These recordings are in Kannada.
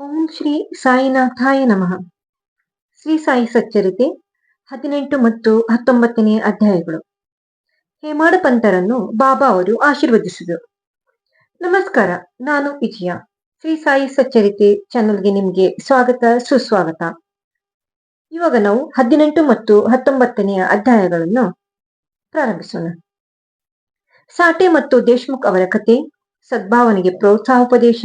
ಓಂ ಶ್ರೀ ಸಾಯಿನಾಥಾಯ ನಮಃ. ಶ್ರೀ ಸಾಯಿ ಸಚ್ಚರಿತೆ, ಹದಿನೆಂಟು ಮತ್ತು ಹತ್ತೊಂಬತ್ತನೇ ಅಧ್ಯಾಯಗಳು. ಹೇಮಾಡ ಪಂತರನ್ನು ಬಾಬಾ ಅವರು ಆಶೀರ್ವದಿಸಿದರು. ನಮಸ್ಕಾರ, ನಾನು ವಿಜಯ. ಶ್ರೀ ಸಾಯಿ ಸಚ್ಚರಿತೆ ಚಾನೆಲ್ಗೆ ನಿಮಗೆ ಸ್ವಾಗತ, ಸುಸ್ವಾಗತ. ಇವಾಗ ನಾವು ಹದಿನೆಂಟು ಮತ್ತು ಹತ್ತೊಂಬತ್ತನೆಯ ಅಧ್ಯಾಯಗಳನ್ನು ಪ್ರಾರಂಭಿಸೋಣ. ಸಾಟೆ ಮತ್ತು ದೇಶ್ಮುಖ್ ಅವರ ಕತೆ, ಸದ್ಭಾವನೆಗೆ ಪ್ರೋತ್ಸಾಹೋಪದೇಶ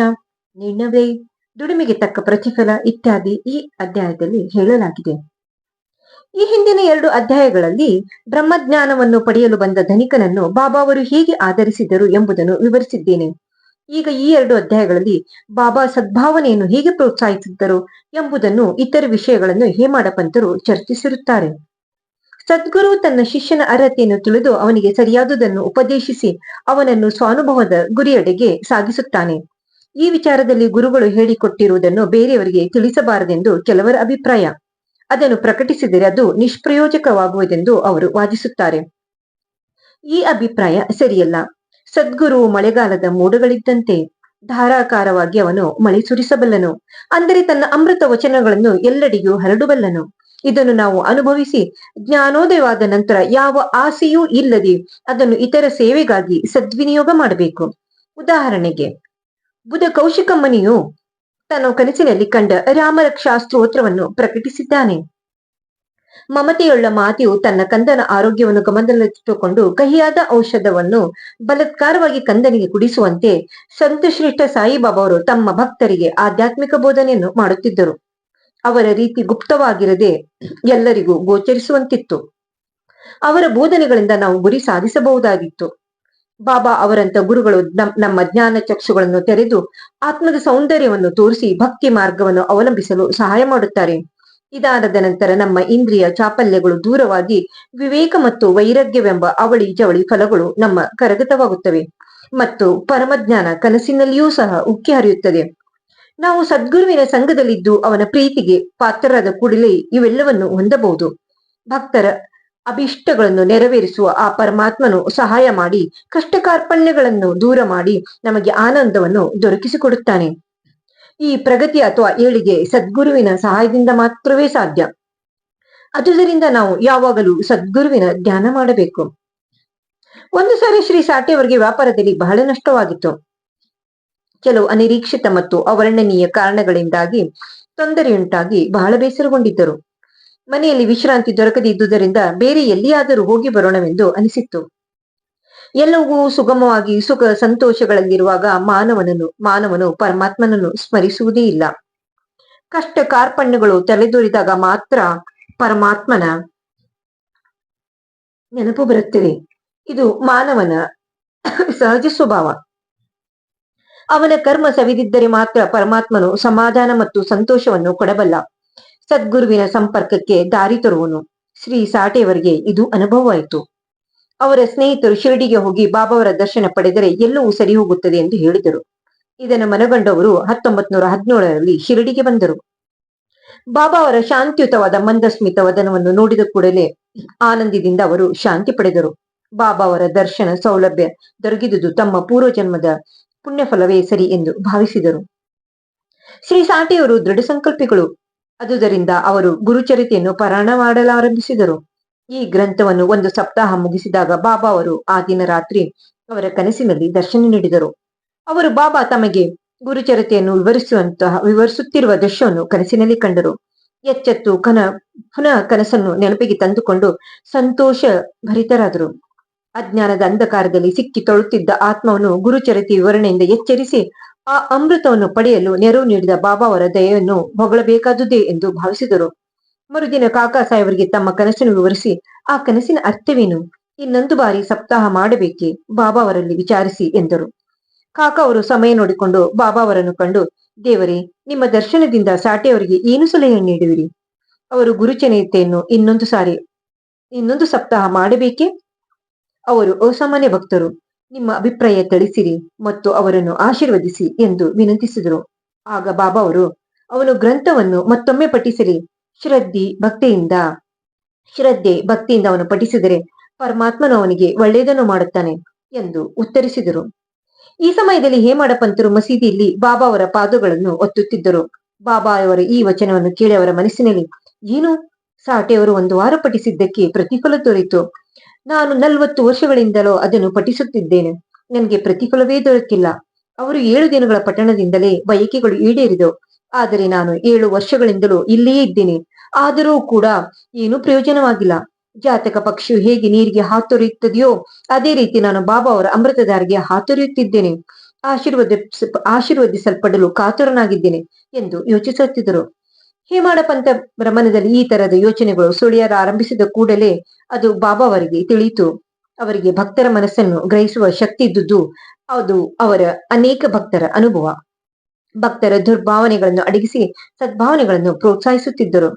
ನಿರ್ಣಯ ದುಡಿಮೆಗೆ ತಕ್ಕ ಪ್ರತಿಫಲ ಇತ್ಯಾದಿ ಈ ಅಧ್ಯಾಯದಲ್ಲಿ ಹೇಳಲಾಗಿದೆ. ಈ ಹಿಂದಿನ ಎರಡು ಅಧ್ಯಾಯಗಳಲ್ಲಿ ಬ್ರಹ್ಮಜ್ಞಾನವನ್ನು ಪಡೆಯಲು ಬಂದ ಧನಿಕನನ್ನು ಬಾಬಾ ಅವರು ಹೇಗೆ ಆಧರಿಸಿದರು ಎಂಬುದನ್ನು ವಿವರಿಸಿದ್ದೇನೆ. ಈಗ ಈ ಎರಡು ಅಧ್ಯಾಯಗಳಲ್ಲಿ ಬಾಬಾ ಸದ್ಭಾವನೆಯನ್ನು ಹೇಗೆ ಪ್ರೋತ್ಸಾಹಿಸಿದ್ದರು ಎಂಬುದನ್ನು ಇತರ ವಿಷಯಗಳನ್ನು ಹೇಮಾಡ ಪಂತರು ಚರ್ಚಿಸಿರುತ್ತಾರೆ. ಸದ್ಗುರು ತನ್ನ ಶಿಷ್ಯನ ಅರ್ಹತೆಯನ್ನು ತಿಳಿದು ಅವನಿಗೆ ಸರಿಯಾದುದನ್ನು ಉಪದೇಶಿಸಿ ಅವನನ್ನು ಸ್ವಾನುಭವದ ಗುರಿಯೆಡೆಗೆ ಸಾಗಿಸುತ್ತಾನೆ. ಈ ವಿಚಾರದಲ್ಲಿ ಗುರುಗಳು ಹೇಳಿಕೊಟ್ಟಿರುವುದನ್ನು ಬೇರೆಯವರಿಗೆ ತಿಳಿಸಬಾರದೆಂದು ಕೆಲವರ ಅಭಿಪ್ರಾಯ. ಅದನ್ನು ಪ್ರಕಟಿಸಿದರೆ ಅದು ನಿಷ್ಪ್ರಯೋಜಕವಾಗುವುದೆಂದು ಅವರು ವಾದಿಸುತ್ತಾರೆ. ಈ ಅಭಿಪ್ರಾಯ ಸರಿಯಲ್ಲ. ಸದ್ಗುರು ಮಳೆಗಾಲದ ಮೋಡಗಳಿದ್ದಂತೆ ಧಾರಾಕಾರವಾಗಿ ಅವನು ಮಳೆ ಸುರಿಸಬಲ್ಲನು. ಅಂದರೆ ತನ್ನ ಅಮೃತ ವಚನಗಳನ್ನು ಎಲ್ಲೆಡೆಯೂ ಹರಡಬಲ್ಲನು. ಇದನ್ನು ನಾವು ಅನುಭವಿಸಿ ಜ್ಞಾನೋದಯವಾದ ನಂತರ ಯಾವ ಆಸೆಯೂ ಇಲ್ಲದೆ ಅದನ್ನು ಇತರ ಸೇವೆಗಾಗಿ ಸದ್ವಿನಿಯೋಗ ಮಾಡಬೇಕು. ಉದಾಹರಣೆಗೆ ಬುಧ ಕೌಶಿಕಮ್ಮನಿಯು ತನ್ನ ಕನಸಿನಲ್ಲಿ ಕಂಡ ರಾಮರಕ್ಷಾ ಸ್ತೋತ್ರವನ್ನು ಪ್ರಕಟಿಸಿದ್ದಾನೆ. ಮಮತೆಯುಳ್ಳ ಮಾತೆಯು ತನ್ನ ಕಂದನ ಆರೋಗ್ಯವನ್ನು ಗಮನದಲ್ಲಿಟ್ಟುಕೊಂಡು ಕಹಿಯಾದ ಔಷಧವನ್ನು ಬಲತ್ಕಾರವಾಗಿ ಕಂದನಿಗೆ ಕುಡಿಸುವಂತೆ ಸಂತಶ್ರೇಷ್ಠ ಸಾಯಿಬಾಬಾ ಅವರು ತಮ್ಮ ಭಕ್ತರಿಗೆ ಆಧ್ಯಾತ್ಮಿಕ ಬೋಧನೆಯನ್ನು ಮಾಡುತ್ತಿದ್ದರು. ಅವರ ರೀತಿ ಗುಪ್ತವಾಗಿರದೆ ಎಲ್ಲರಿಗೂ ಗೋಚರಿಸುವಂತಿತ್ತು. ಅವರ ಬೋಧನೆಗಳಿಂದ ನಾವು ಗುರಿ ಸಾಧಿಸಬಹುದಾಗಿತ್ತು. ಬಾಬಾ ಅವರಂತ ಗುರುಗಳು ನಮ್ಮ ಜ್ಞಾನ ಚಕ್ಷುಗಳನ್ನು ತೆರೆದು ಆತ್ಮದ ಸೌಂದರ್ಯವನ್ನು ತೋರಿಸಿ ಭಕ್ತಿ ಮಾರ್ಗವನ್ನು ಅವಲಂಬಿಸಲು ಸಹಾಯ ಮಾಡುತ್ತಾರೆ. ಇದಾದ ನಂತರ ನಮ್ಮ ಇಂದ್ರಿಯ ಚಾಪಲ್ಯಗಳು ದೂರವಾಗಿ ವಿವೇಕ ಮತ್ತು ವೈರಾಗ್ಯವೆಂಬ ಅವಳಿ ಜವಳಿ ಫಲಗಳು ನಮ್ಮ ಕರಗತವಾಗುತ್ತವೆ ಮತ್ತು ಪರಮಜ್ಞಾನ ಕನಸಿನಲ್ಲಿಯೂ ಸಹ ಉಕ್ಕಿ ಹರಿಯುತ್ತದೆ. ನಾವು ಸದ್ಗುರುವಿನ ಸಂಘದಲ್ಲಿದ್ದು ಅವನ ಪ್ರೀತಿಗೆ ಪಾತ್ರರಾದ ಕೂಡಲೇ ಇವೆಲ್ಲವನ್ನು ಹೊಂದಬಹುದು. ಭಕ್ತರ ಅಭಿಷ್ಟಗಳನ್ನು ನೆರವೇರಿಸುವ ಆ ಪರಮಾತ್ಮನು ಸಹಾಯ ಮಾಡಿ ಕಷ್ಟ ಕಾರ್ಪಣ್ಯಗಳನ್ನು ದೂರ ಮಾಡಿ ನಮಗೆ ಆನಂದವನ್ನು ದೊರಕಿಸಿಕೊಡುತ್ತಾನೆ. ಈ ಪ್ರಗತಿ ಅಥವಾ ಏಳಿಗೆ ಸದ್ಗುರುವಿನ ಸಹಾಯದಿಂದ ಮಾತ್ರವೇ ಸಾಧ್ಯ. ಅದುದರಿಂದ ನಾವು ಯಾವಾಗಲೂ ಸದ್ಗುರುವಿನ ಧ್ಯಾನ ಮಾಡಬೇಕು. ಒಂದು ಸಾರಿ ಶ್ರೀ ಸಾಟೆಯವರಿಗೆ ವ್ಯಾಪಾರದಲ್ಲಿ ಬಹಳ ನಷ್ಟವಾಗಿತ್ತು. ಕೆಲವು ಅನಿರೀಕ್ಷಿತ ಮತ್ತು ಅವರ್ಣನೀಯ ಕಾರಣಗಳಿಂದಾಗಿ ತೊಂದರೆಯುಂಟಾಗಿ ಬಹಳ ಬೇಸರಗೊಂಡಿದ್ದರು. ಮನೆಯಲ್ಲಿ ವಿಶ್ರಾಂತಿ ದೊರಕದಿದ್ದುದರಿಂದ ಬೇರೆ ಎಲ್ಲಿಯಾದರೂ ಹೋಗಿ ಬರೋಣವೆಂದು ಅನಿಸಿತ್ತು. ಎಲ್ಲವೂ ಸುಗಮವಾಗಿ ಸುಖ ಸಂತೋಷಗಳಲ್ಲಿರುವಾಗ ಮಾನವನನ್ನು, ಮಾನವನು ಪರಮಾತ್ಮನನ್ನು ಸ್ಮರಿಸುವುದೇ ಇಲ್ಲ. ಕಷ್ಟ ಕಾರ್ಪಣ್ಯಗಳು ತಲೆದೋರಿದಾಗ ಮಾತ್ರ ಪರಮಾತ್ಮನ ನೆನಪು ಬರುತ್ತದೆ ಇದು ಮಾನವನ ಸಹಜ ಸ್ವಭಾವ. ಅವನ ಕರ್ಮ ಸವಿದಿದ್ದರೆ ಮಾತ್ರ ಪರಮಾತ್ಮನು ಸಮಾಧಾನ ಮತ್ತು ಸಂತೋಷವನ್ನು ಕೊಡಬಲ್ಲ. ಸದ್ಗುರುವಿನ ಸಂಪರ್ಕಕ್ಕೆ ದಾರಿ ತರುವನು. ಶ್ರೀ ಸಾಟೆಯವರಿಗೆ ಇದು ಅನುಭವವಾಯಿತು. ಅವರ ಸ್ನೇಹಿತರು ಶಿರಡಿಗೆ ಹೋಗಿ ಬಾಬಾವರ ದರ್ಶನ ಪಡೆದರೆ ಎಲ್ಲವೂ ಸರಿ ಹೋಗುತ್ತದೆ ಎಂದು ಹೇಳಿದರು. ಇದನ್ನು ಮನಗಂಡವರು ಹತ್ತೊಂಬತ್ ನೂರ ಹದಿನೇಳರಲ್ಲಿ ಶಿರಡಿಗೆ ಬಂದರು. ಬಾಬಾ ಅವರ ಶಾಂತಿಯುತವಾದ ಮಂದಸ್ಮಿತ ವದನವನ್ನು ನೋಡಿದ ಕೂಡಲೇ ಆನಂದದಿಂದ ಅವರು ಶಾಂತಿ ಪಡೆದರು. ಬಾಬಾ ಅವರ ದರ್ಶನ ಸೌಲಭ್ಯ ದೊರಕಿದುದು ತಮ್ಮ ಪೂರ್ವಜನ್ಮದ ಪುಣ್ಯಫಲವೇ ಸರಿ ಎಂದು ಭಾವಿಸಿದರು. ಶ್ರೀ ಸಾಟೆಯವರು ದೃಢ ಸಂಕಲ್ಪಿಗಳು ಅದುದರಿಂದ ಅವರು ಗುರುಚರಿತೆಯನ್ನು ಪಾರಾಯಣ ಮಾಡಲಾರಂಭಿಸಿದರು. ಈ ಗ್ರಂಥವನ್ನು ಒಂದು ಸಪ್ತಾಹ ಮುಗಿಸಿದಾಗ ಬಾಬಾ ಅವರು ಆ ದಿನ ರಾತ್ರಿ ಅವರ ಕನಸಿನಲ್ಲಿ ದರ್ಶನ ನೀಡಿದರು. ಅವರು ಬಾಬಾ ತಮಗೆ ಗುರುಚರಿತೆಯನ್ನು ವಿವರಿಸುವಂತಹ, ವಿವರಿಸುತ್ತಿರುವ ದೃಶ್ಯವನ್ನು ಕನಸಿನಲ್ಲಿ ಕಂಡರು. ಎಚ್ಚೆತ್ತು ಕನ, ಪುನಃ ಕನಸನ್ನು ನೆನಪಿಗೆ ತಂದುಕೊಂಡು ಸಂತೋಷ ಭರಿತರಾದರು ಅಜ್ಞಾನದ ಅಂಧಕಾರದಲ್ಲಿ ಸಿಕ್ಕಿ ತೊಳುತ್ತಿದ್ದ ಆತ್ಮವನ್ನು ಗುರುಚರಿತೆ ವಿವರಣೆಯಿಂದ ಎಚ್ಚರಿಸಿ ಆ ಅಮೃತವನ್ನು ಪಡೆಯಲು ನೆರವು ನೀಡಿದ ಬಾಬಾ ಅವರ ದಯೆಯನ್ನು ಹೊಗಳಬೇಕಾದುದೇ ಎಂದು ಭಾವಿಸಿದರು. ಮರುದಿನ ಕಾಕಾ ಸಾಹೇಬರಿಗೆ ತಮ್ಮ ಕನಸನ್ನು ವಿವರಿಸಿ, ಆ ಕನಸಿನ ಅರ್ಥವೇನು? ಇನ್ನೊಂದು ಬಾರಿ ಸಪ್ತಾಹ ಮಾಡಬೇಕೆ? ಬಾಬಾ ಅವರಲ್ಲಿ ವಿಚಾರಿಸಿ ಎಂದರು. ಕಾಕಾ ಅವರು ಸಮಯ ನೋಡಿಕೊಂಡು ಬಾಬಾ ಅವರನ್ನು ಕಂಡು, ದೇವರೇ, ನಿಮ್ಮ ದರ್ಶನದಿಂದ ಸಾಟೆಯವರಿಗೆ ಏನು ಸಲಹೆ ನೀಡುವಿರಿ? ಅವರು ಗುರುಚನೆಯತೆಯನ್ನು ಇನ್ನೊಂದು ಸಾರಿ, ಇನ್ನೊಂದು ಸಪ್ತಾಹ ಮಾಡಬೇಕೆ? ಅವರು ಅಸಾಮಾನ್ಯ ಭಕ್ತರು. ನಿಮ್ಮ ಅಭಿಪ್ರಾಯ ತಿಳಿಸಿರಿ ಮತ್ತು ಅವರನ್ನು ಆಶೀರ್ವದಿಸಿ ಎಂದು ವಿನಂತಿಸಿದರು. ಆಗ ಬಾಬಾ ಅವರು, ಅವನು ಗ್ರಂಥವನ್ನು ಮತ್ತೊಮ್ಮೆ ಪಠಿಸಿರಿ. ಶ್ರದ್ಧಿ, ಭಕ್ತಿಯಿಂದ, ಶ್ರದ್ಧೆ, ಭಕ್ತಿಯಿಂದ ಅವನು ಪಠಿಸಿದರೆ ಪರಮಾತ್ಮನು ಅವನಿಗೆ ಒಳ್ಳೆಯದನ್ನು ಮಾಡುತ್ತಾನೆ ಎಂದು ಉತ್ತರಿಸಿದರು. ಈ ಸಮಯದಲ್ಲಿ ಹೇಮಾಡ ಪಂತರು ಮಸೀದಿಯಲ್ಲಿ ಬಾಬಾ ಅವರ ಪಾದಗಳನ್ನು ಒತ್ತುತ್ತಿದ್ದರು. ಬಾಬಾ ಅವರ ಈ ವಚನವನ್ನು ಕೇಳಿ ಅವರ ಮನಸ್ಸಿನಲ್ಲಿ, ಏನು? ಸಾಟೆಯವರು ಒಂದು ವಾರ ಪಠಿಸಿದ್ದಕ್ಕೆ ಪ್ರತಿಫಲ ದೊರೆಯಿತು. ನಾನು ನಲವತ್ತು ವರ್ಷಗಳಿಂದಲೋ ಅದನ್ನು ಪಠಿಸುತ್ತಿದ್ದೇನೆ. ನನಗೆ ಪ್ರತಿಫಲವೇ ದೊರಕಿಲ್ಲ. ಅವರು ಏಳು ದಿನಗಳ ಪಟ್ಟಣದಿಂದಲೇ ಬಯಕೆಗಳು ಈಡೇರಿದವು. ಆದರೆ ನಾನು ಏಳು ವರ್ಷಗಳಿಂದಲೂ ಇಲ್ಲಿಯೇ ಇದ್ದೇನೆ. ಆದರೂ ಕೂಡ ಏನು ಪ್ರಯೋಜನವಾಗಿಲ್ಲ. ಜಾತಕ ಪಕ್ಷಿಯು ಹೇಗೆ ನೀರಿಗೆ ಹಾತೊರೆಯುತ್ತದೆಯೋ, ಅದೇ ರೀತಿ ನಾನು ಬಾಬಾ ಅವರ ಅಮೃತಧಾರಿಗೆ ಹಾತೊರೆಯುತ್ತಿದ್ದೇನೆ. ಆಶೀರ್ವದ, ಆಶೀರ್ವದಿಸಲ್ಪಡಲು ಕಾತುರನಾಗಿದ್ದೇನೆ ಎಂದು ಯೋಚಿಸುತ್ತಿದ್ದರು. ಹೇಮಾಡ ಪಂಥ ಮನದಲ್ಲಿ ಈ ತರದ ಯೋಚನೆಗಳು ಸುಳಿಯರ ಆರಂಭಿಸಿದ ಕೂಡಲೇ ಅದು ಬಾಬಾ ಅವರಿಗೆ ತಿಳಿಯಿತು. ಅವರಿಗೆ ಭಕ್ತರ ಮನಸ್ಸನ್ನು ಗ್ರಹಿಸುವ ಶಕ್ತಿ ಇದ್ದುದು ಅದು ಅವರ ಅನೇಕ ಭಕ್ತರ ಅನುಭವ. ಭಕ್ತರ ದುರ್ಭಾವನೆಗಳನ್ನು ಅಡಗಿಸಿ ಸದ್ಭಾವನೆಗಳನ್ನು ಪ್ರೋತ್ಸಾಹಿಸುತ್ತಿದ್ದರು.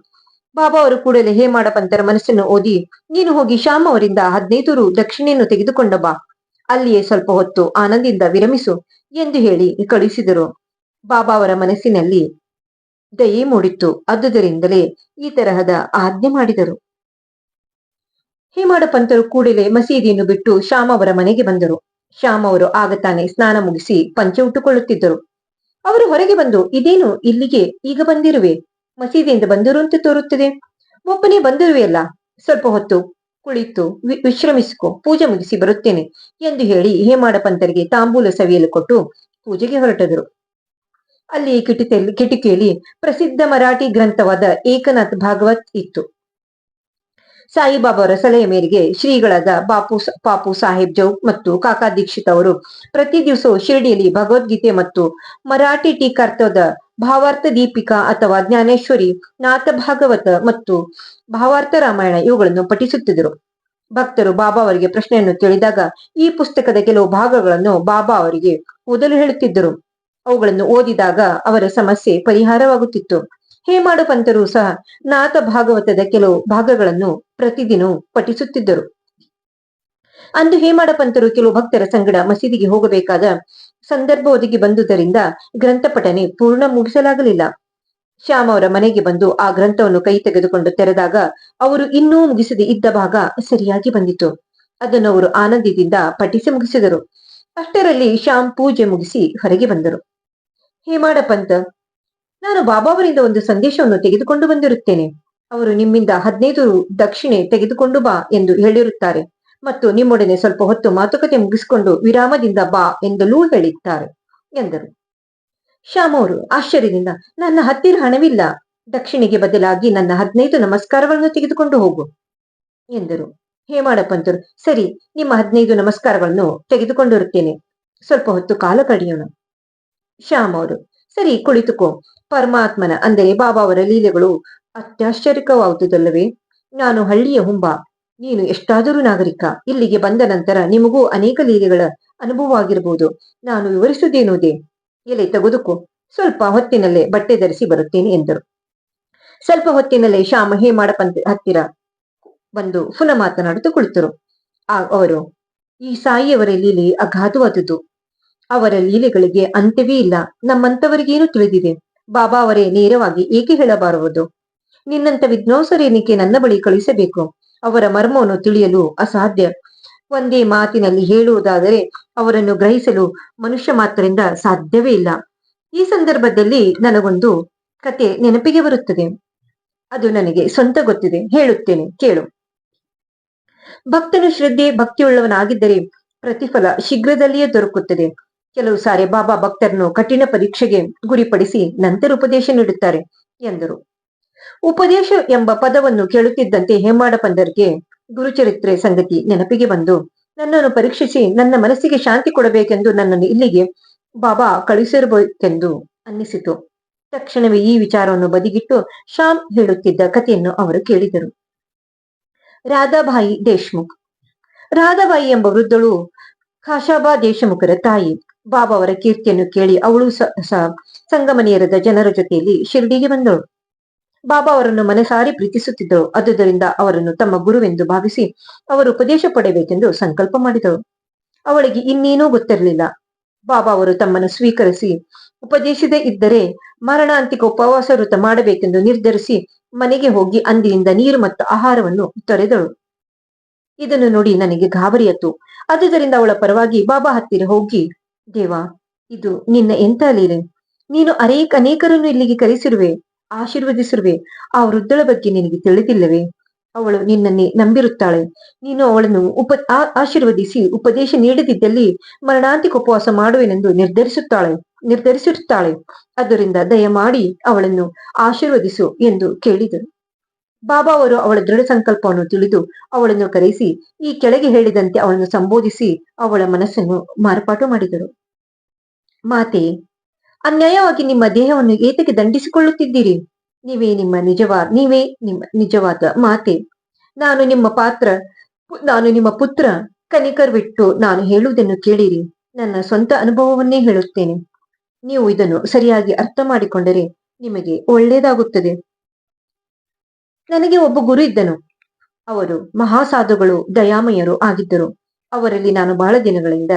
ಬಾಬಾ ಅವರು ಕೂಡಲೇ ಹೇಮಾಡ ಪಂತರ ಮನಸ್ಸನ್ನು ಓದಿ, ನೀನು ಹೋಗಿ ಶ್ಯಾಮ್ ಅವರಿಂದ ಹದಿನೈದು ರು ದಕ್ಷಿಣೆಯನ್ನು ತೆಗೆದುಕೊಂಡ ಬಾ, ಅಲ್ಲಿಯೇ ಸ್ವಲ್ಪ ಹೊತ್ತು ಆನಂದಿಂದ ವಿರಮಿಸು ಎಂದು ಹೇಳಿ ಕಳುಹಿಸಿದರು. ಬಾಬಾ ಅವರ ಮನಸ್ಸಿನಲ್ಲಿ ದಯೆ ಮೂಡಿತ್ತು. ಅದುದರಿಂದಲೇ ಈ ತರಹದ ಆಜ್ಞೆ ಮಾಡಿದರು. ಹೇಮಾಡ ಪಂತರು ಕೂಡಲೇ ಮಸೀದಿಯನ್ನು ಬಿಟ್ಟು ಶ್ಯಾಮ್ ಅವರ ಮನೆಗೆ ಬಂದರು. ಶ್ಯಾಮ್ ಅವರು ಆಗ ತಾನೇ ಸ್ನಾನ ಮುಗಿಸಿ ಪಂಚೆ ಉಟ್ಟುಕೊಳ್ಳುತ್ತಿದ್ದರು. ಅವರು ಹೊರಗೆ ಬಂದು, ಇದೇನು? ಇಲ್ಲಿಗೆ ಈಗ ಬಂದಿರುವೆ? ಮಸೀದಿಯಿಂದ ಬಂದರು ಅಂತ ತೋರುತ್ತದೆ. ಒಬ್ಬನೇ ಬಂದಿರುವೆಯಲ್ಲ? ಸ್ವಲ್ಪ ಹೊತ್ತು ಕುಳಿತು ವಿಶ್ರಮಿಸಿಕೊ, ಪೂಜೆ ಮುಗಿಸಿ ಬರುತ್ತೇನೆ ಎಂದು ಹೇಳಿ ಹೇಮಾಡ ಪಂತರಿಗೆ ತಾಂಬೂಲ ಸವಿಯಲು ಕೊಟ್ಟು ಪೂಜೆಗೆ ಹೊರಟದರು ಅಲ್ಲಿ ಕಿಟಿಕೆಯಲ್ಲಿ ಕಿಟಿಕಿಯಲ್ಲಿ ಪ್ರಸಿದ್ಧ ಮರಾಠಿ ಗ್ರಂಥವಾದ ಏಕನಾಥ್ ಭಾಗವತ್ ಇತ್ತು. ಸಾಯಿಬಾಬಾ ಅವರ ಸಲಹೆ ಮೇರೆಗೆ ಶ್ರೀಗಳಾದ ಬಾಪು ಪಾಪು ಸಾಹೇಬ್ ಜೌ ಮತ್ತು ಕಾಕಾ ದೀಕ್ಷಿತ್ ಅವರು ಪ್ರತಿ ದಿವಸವೂ ಶಿರಡಿಯಲ್ಲಿ ಭಗವದ್ಗೀತೆ ಮತ್ತು ಮರಾಠಿ ಟೀಕಾರ್ಥದ ಭಾವಾರ್ಥ ದೀಪಿಕಾ ಅಥವಾ ಜ್ಞಾನೇಶ್ವರಿ ನಾಥ ಭಾಗವತ ಮತ್ತು ಭಾವಾರ್ಥ ರಾಮಾಯಣ ಇವುಗಳನ್ನು ಪಠಿಸುತ್ತಿದ್ದರು. ಭಕ್ತರು ಬಾಬಾ ಅವರಿಗೆ ಪ್ರಶ್ನೆಯನ್ನು ಕೇಳಿದಾಗ ಈ ಪುಸ್ತಕದ ಕೆಲವು ಭಾಗಗಳನ್ನು ಬಾಬಾ ಅವರಿಗೆ ಓದಲು ಹೇಳುತ್ತಿದ್ದರು. ಅವುಗಳನ್ನು ಓದಿದಾಗ ಅವರ ಸಮಸ್ಯೆ ಪರಿಹಾರವಾಗುತ್ತಿತ್ತು. ಹೇಮಾಡು ಪಂತರು ಸಹ ನಾಥ ಭಾಗವತದ ಕೆಲವು ಭಾಗಗಳನ್ನು ಪ್ರತಿದಿನ ಪಠಿಸುತ್ತಿದ್ದರು. ಅಂದು ಹೇಮಾಡ ಪಂತರು ಕೆಲವು ಭಕ್ತರ ಸಂಗಡ ಮಸೀದಿಗೆ ಹೋಗಬೇಕಾದ ಸಂದರ್ಭ ಒದಗಿ ಬಂದುದರಿಂದ ಗ್ರಂಥ ಪಠನೆ ಪೂರ್ಣ ಮುಗಿಸಲಾಗಲಿಲ್ಲ. ಶ್ಯಾಮ್ ಅವರ ಮನೆಗೆ ಬಂದು ಆ ಗ್ರಂಥವನ್ನು ಕೈ ತೆಗೆದುಕೊಂಡು ತೆರೆದಾಗ ಅವರು ಇನ್ನೂ ಮುಗಿಸದೆ ಇದ್ದ ಭಾಗ ಸರಿಯಾಗಿ ಬಂದಿತು. ಅದನ್ನು ಅವರು ಆನಂದದಿಂದ ಪಠಿಸಿ ಮುಗಿಸಿದರು. ಅಷ್ಟರಲ್ಲಿ ಶ್ಯಾಮ್ ಪೂಜೆ ಮುಗಿಸಿ ಹೊರಗೆ ಬಂದರು. ಹೇಮಾಡ ಪಂತ ನಾನು ಬಾಬಾವರಿಂದ ಒಂದು ಸಂದೇಶವನ್ನು ತೆಗೆದುಕೊಂಡು ಬಂದಿರುತ್ತೇನೆ. ಅವರು ನಿಮ್ಮಿಂದ ಹದಿನೈದು ದಕ್ಷಿಣೆ ತೆಗೆದುಕೊಂಡು ಬಾ ಎಂದು ಹೇಳಿರುತ್ತಾರೆ. ಮತ್ತು ನಿಮ್ಮೊಡನೆ ಸ್ವಲ್ಪ ಹೊತ್ತು ಮಾತುಕತೆ ಮುಗಿಸಿಕೊಂಡು ವಿರಾಮದಿಂದ ಬಾ ಎಂದಲೂ ಹೇಳಿದ್ದಾರೆ, ಎಂದರು. ಶ್ಯಾಮ್ ಅವರು ಆಶ್ಚರ್ಯದಿಂದ, ನನ್ನ ಹತ್ತಿರ ಹಣವಿಲ್ಲ. ದಕ್ಷಿಣೆಗೆ ಬದಲಾಗಿ ನನ್ನ ಹದಿನೈದು ನಮಸ್ಕಾರಗಳನ್ನು ತೆಗೆದುಕೊಂಡು ಹೋಗು, ಎಂದರು. ಪಂತರು ಸರಿ, ನಿಮ್ಮ ಹದಿನೈದು ನಮಸ್ಕಾರಗಳನ್ನು ತೆಗೆದುಕೊಂಡಿರುತ್ತೇನೆ. ಸ್ವಲ್ಪ ಹೊತ್ತು ಕಾಲ ಕಳೆಯೋಣ ಶ್ಯಾಮ್ ಅವರು ಸರಿ, ಕುಳಿತುಕೋ. ಪರಮಾತ್ಮನ, ಅಂದರೆ ಬಾಬಾ ಅವರ ಲೀಲೆಗಳು ಅತ್ಯಾಶ್ಚರ್ಯಕವಾದುದಲ್ಲವೇ? ನಾನು ಹಳ್ಳಿಯ ಹುಂಬ. ನೀನು ಎಷ್ಟಾದರೂ ನಾಗರಿಕ. ಇಲ್ಲಿಗೆ ಬಂದ ನಂತರ ನಿಮಗೂ ಅನೇಕ ಲೀಲೆಗಳ ಅನುಭವ ಆಗಿರಬಹುದು ನಾನು ವಿವರಿಸುವುದೇನುವುದೇ ಎಲೆ ತೆಗೆದುಕೋ. ಸ್ವಲ್ಪ ಹೊತ್ತಿನಲ್ಲೇ ಬಟ್ಟೆ ಧರಿಸಿ ಬರುತ್ತೇನೆ ಎಂದರು. ಸ್ವಲ್ಪ ಹೊತ್ತಿನಲ್ಲೇ ಶ್ಯಾಮ ಹೇಮಾಡ ಪಂತ ಹತ್ತಿರ ಬಂದು ಪುನಃ ಮಾತನಾಡುತ್ತಾ ಕುಳಿತರು. ಆ, ಅವರು, ಈ ಸಾಯಿಯವರ ಲೀಲೆ ಅಗಾಧವಾದುದು ಅವರ ಲೀಲೆಗಳಿಗೆ ಅಂತ್ಯವೇ ಇಲ್ಲ. ನಮ್ಮಂತವರಿಗೇನು ತಿಳಿದಿದೆ? ಬಾಬಾ ಅವರೇ, ನೇರವಾಗಿ ಏಕೆ ಹೇಳಬಾರದು ನಿನ್ನಂತ ವಿದ್ವಾಂಸರೇನಿಕೆ ನನ್ನ ಬಳಿ ಕಳಿಸಬೇಕು ಅವರ ಮರ್ಮವನ್ನು ತಿಳಿಯಲು ಅಸಾಧ್ಯ. ಒಂದೇ ಮಾತಿನಲ್ಲಿ ಹೇಳುವುದಾದರೆ, ಅವರನ್ನು ಗ್ರಹಿಸಲು ಮನುಷ್ಯ ಮಾತ್ರದಿಂದ ಸಾಧ್ಯವೇ ಇಲ್ಲ. ಈ ಸಂದರ್ಭದಲ್ಲಿ ನನಗೊಂದು ಕತೆ ನೆನಪಿಗೆ ಬರುತ್ತದೆ. ಅದು ನನಗೆ ಸ್ವಂತ ಗೊತ್ತಿದೆ. ಹೇಳುತ್ತೇನೆ. ಕೇಳು. ಭಕ್ತನು ಶ್ರದ್ಧೆ, ಭಕ್ತಿಯುಳ್ಳವನಾಗಿದ್ದರೆ ಪ್ರತಿಫಲ ಶೀಘ್ರದಲ್ಲಿಯೇ ದೊರಕುತ್ತದೆ. ಕೆಲವು ಸಾರಿ ಬಾಬಾ ಭಕ್ತರನ್ನು ಕಠಿಣ ಪರೀಕ್ಷೆಗೆ ಗುರಿಪಡಿಸಿ ನಂತರ ಉಪದೇಶ ನೀಡುತ್ತಾರೆ ಎಂದರು. ಉಪದೇಶ ಎಂಬ ಪದವನ್ನು ಕೇಳುತ್ತಿದ್ದಂತೆ ಹೇಮಾಡ ಪಂದರ್ಗೆ ಗುರುಚರಿತ್ರೆ ಸಂಗತಿ ನೆನಪಿಗೆ ಬಂದು, ನನ್ನನ್ನು ಪರೀಕ್ಷಿಸಿ ನನ್ನ ಮನಸ್ಸಿಗೆ ಶಾಂತಿ ಕೊಡಬೇಕೆಂದು ನನ್ನನ್ನು ಇಲ್ಲಿಗೆ ಬಾಬಾ ಕಳುಹಿಸಿರಬೇಕೆಂದು ಅನ್ನಿಸಿತು. ತಕ್ಷಣವೇ ಈ ವಿಚಾರವನ್ನು ಬದಿಗಿಟ್ಟು ಶ್ಯಾಮ್ ಹೇಳುತ್ತಿದ್ದ ಕಥೆಯನ್ನು ಅವರು ಕೇಳಿದರು. ರಾಧಾಬಾಯಿ ದೇಶ್ಮುಖ್. ರಾಧಾಬಾಯಿ ಎಂಬ ವೃದ್ಧಳು ಖಾಶಾಬಾ ದೇಶಮುಖರ ತಾಯಿ. ಬಾಬಾ ಅವರ ಕೀರ್ತಿಯನ್ನು ಕೇಳಿ ಅವಳು ಸಂಗಮನಿಯರದ ಜನರ ಜೊತೆಯಲ್ಲಿ ಶಿರ್ಡಿಗೆ ಬಂದಳು. ಬಾಬಾ ಅವರನ್ನು ಮನಸಾರಿ ಪ್ರೀತಿಸುತ್ತಿದ್ದಳು ಅದುದರಿಂದ ಅವರನ್ನು ತಮ್ಮ ಗುರುವೆಂದು ಭಾವಿಸಿ ಅವರು ಉಪದೇಶ ಪಡೆಯಬೇಕೆಂದು ಸಂಕಲ್ಪ ಮಾಡಿದಳು ಅವಳಿಗೆ ಇನ್ನೇನೂ ಗೊತ್ತಿರಲಿಲ್ಲ. ಬಾಬಾ ಅವರು ತಮ್ಮನ್ನು ಸ್ವೀಕರಿಸಿ ಉಪದೇಶದೇ ಇದ್ದರೆ ಮರಣಾಂತಿಕ ಉಪವಾಸ ವೃತ ಮಾಡಬೇಕೆಂದು ನಿರ್ಧರಿಸಿ ಮನೆಗೆ ಹೋಗಿ ಅಂದಿನಿಂದ ನೀರು ಮತ್ತು ಆಹಾರವನ್ನು ತೊರೆದಳು. ಇದನ್ನು ನೋಡಿ ನನಗೆ ಗಾಬರಿಯತ್ತು ಅದುದರಿಂದ ಅವಳ ಪರವಾಗಿ ಬಾಬಾ ಹತ್ತಿರ ಹೋಗಿ ದೇವಾ, ಇದು ನಿನ್ನ ಎಂತ ಲೀಲೆ ನೀನು ಅನೇಕ ಅನೇಕರನ್ನು ಇಲ್ಲಿಗೆ ಕರೆಸಿರುವೆ, ಆಶೀರ್ವದಿಸಿರುವೆ. ಆ ವೃದ್ಧಳ ಬಗ್ಗೆ ನಿನಗೆ ತಿಳಿದಿಲ್ಲವೇ? ಅವಳು ನಿನ್ನನ್ನೇ ನಂಬಿರುತ್ತಾಳೆ. ನೀನು ಅವಳನ್ನು ಉಪ ಆಶೀರ್ವದಿಸಿ ಉಪದೇಶ ನೀಡದಿದ್ದಲ್ಲಿ ಮರಣಾಂತಿಕ ಉಪವಾಸ ಮಾಡುವೆನೆಂದು ನಿರ್ಧರಿಸುತ್ತಾಳೆ, ನಿರ್ಧರಿಸಿರುತ್ತಾಳೆ. ಅದರಿಂದ ದಯಮಾಡಿ ಅವಳನ್ನು ಆಶೀರ್ವದಿಸು ಎಂದು ಕೇಳಿದರು. ಬಾಬಾ ಅವರು ಅವಳ ದೃಢ ಸಂಕಲ್ಪವನ್ನು ತಿಳಿದು ಅವಳನ್ನು ಕರೆಸಿ, ಈ ಕೆಳಗೆ ಹೇಳಿದಂತೆ ಅವಳನ್ನು ಸಂಬೋಧಿಸಿ ಅವಳ ಮನಸ್ಸನ್ನು ಮಾರ್ಪಾಟು ಮಾಡಿದರು. ಮಾತೆ, ಅನ್ಯಾಯವಾಗಿ ನಿಮ್ಮ ದೇಹವನ್ನು ಏತಕ್ಕೆ ದಂಡಿಸಿಕೊಳ್ಳುತ್ತಿದ್ದೀರಿ? ನೀವೇ ನಿಮ್ಮ ನಿಜವಾದ ನೀವೇ ನಿಮ್ಮ ನಿಜವಾದ ಮಾತೆ. ನಾನು ನಿಮ್ಮ ಪಾತ್ರ, ನಾನು ನಿಮ್ಮ ಪುತ್ರ. ಕನಿಕರ್ ಬಿಟ್ಟು ನಾನು ಹೇಳುವುದನ್ನು ಕೇಳಿರಿ. ನನ್ನ ಸ್ವಂತ ಅನುಭವವನ್ನೇ ಹೇಳುತ್ತೇನೆ. ನೀವು ಇದನ್ನು ಸರಿಯಾಗಿ ಅರ್ಥ ಮಾಡಿಕೊಂಡರೆ ನಿಮಗೆ ಒಳ್ಳೆಯದಾಗುತ್ತದೆ. ನನಗೆ ಒಬ್ಬ ಗುರು ಇದ್ದನು. ಅವರು ಮಹಾಸಾಧುಗಳು, ದಯಾಮಯರು ಆಗಿದ್ದರು. ಅವರಲ್ಲಿ ನಾನು ಬಹಳ ದಿನಗಳಿಂದ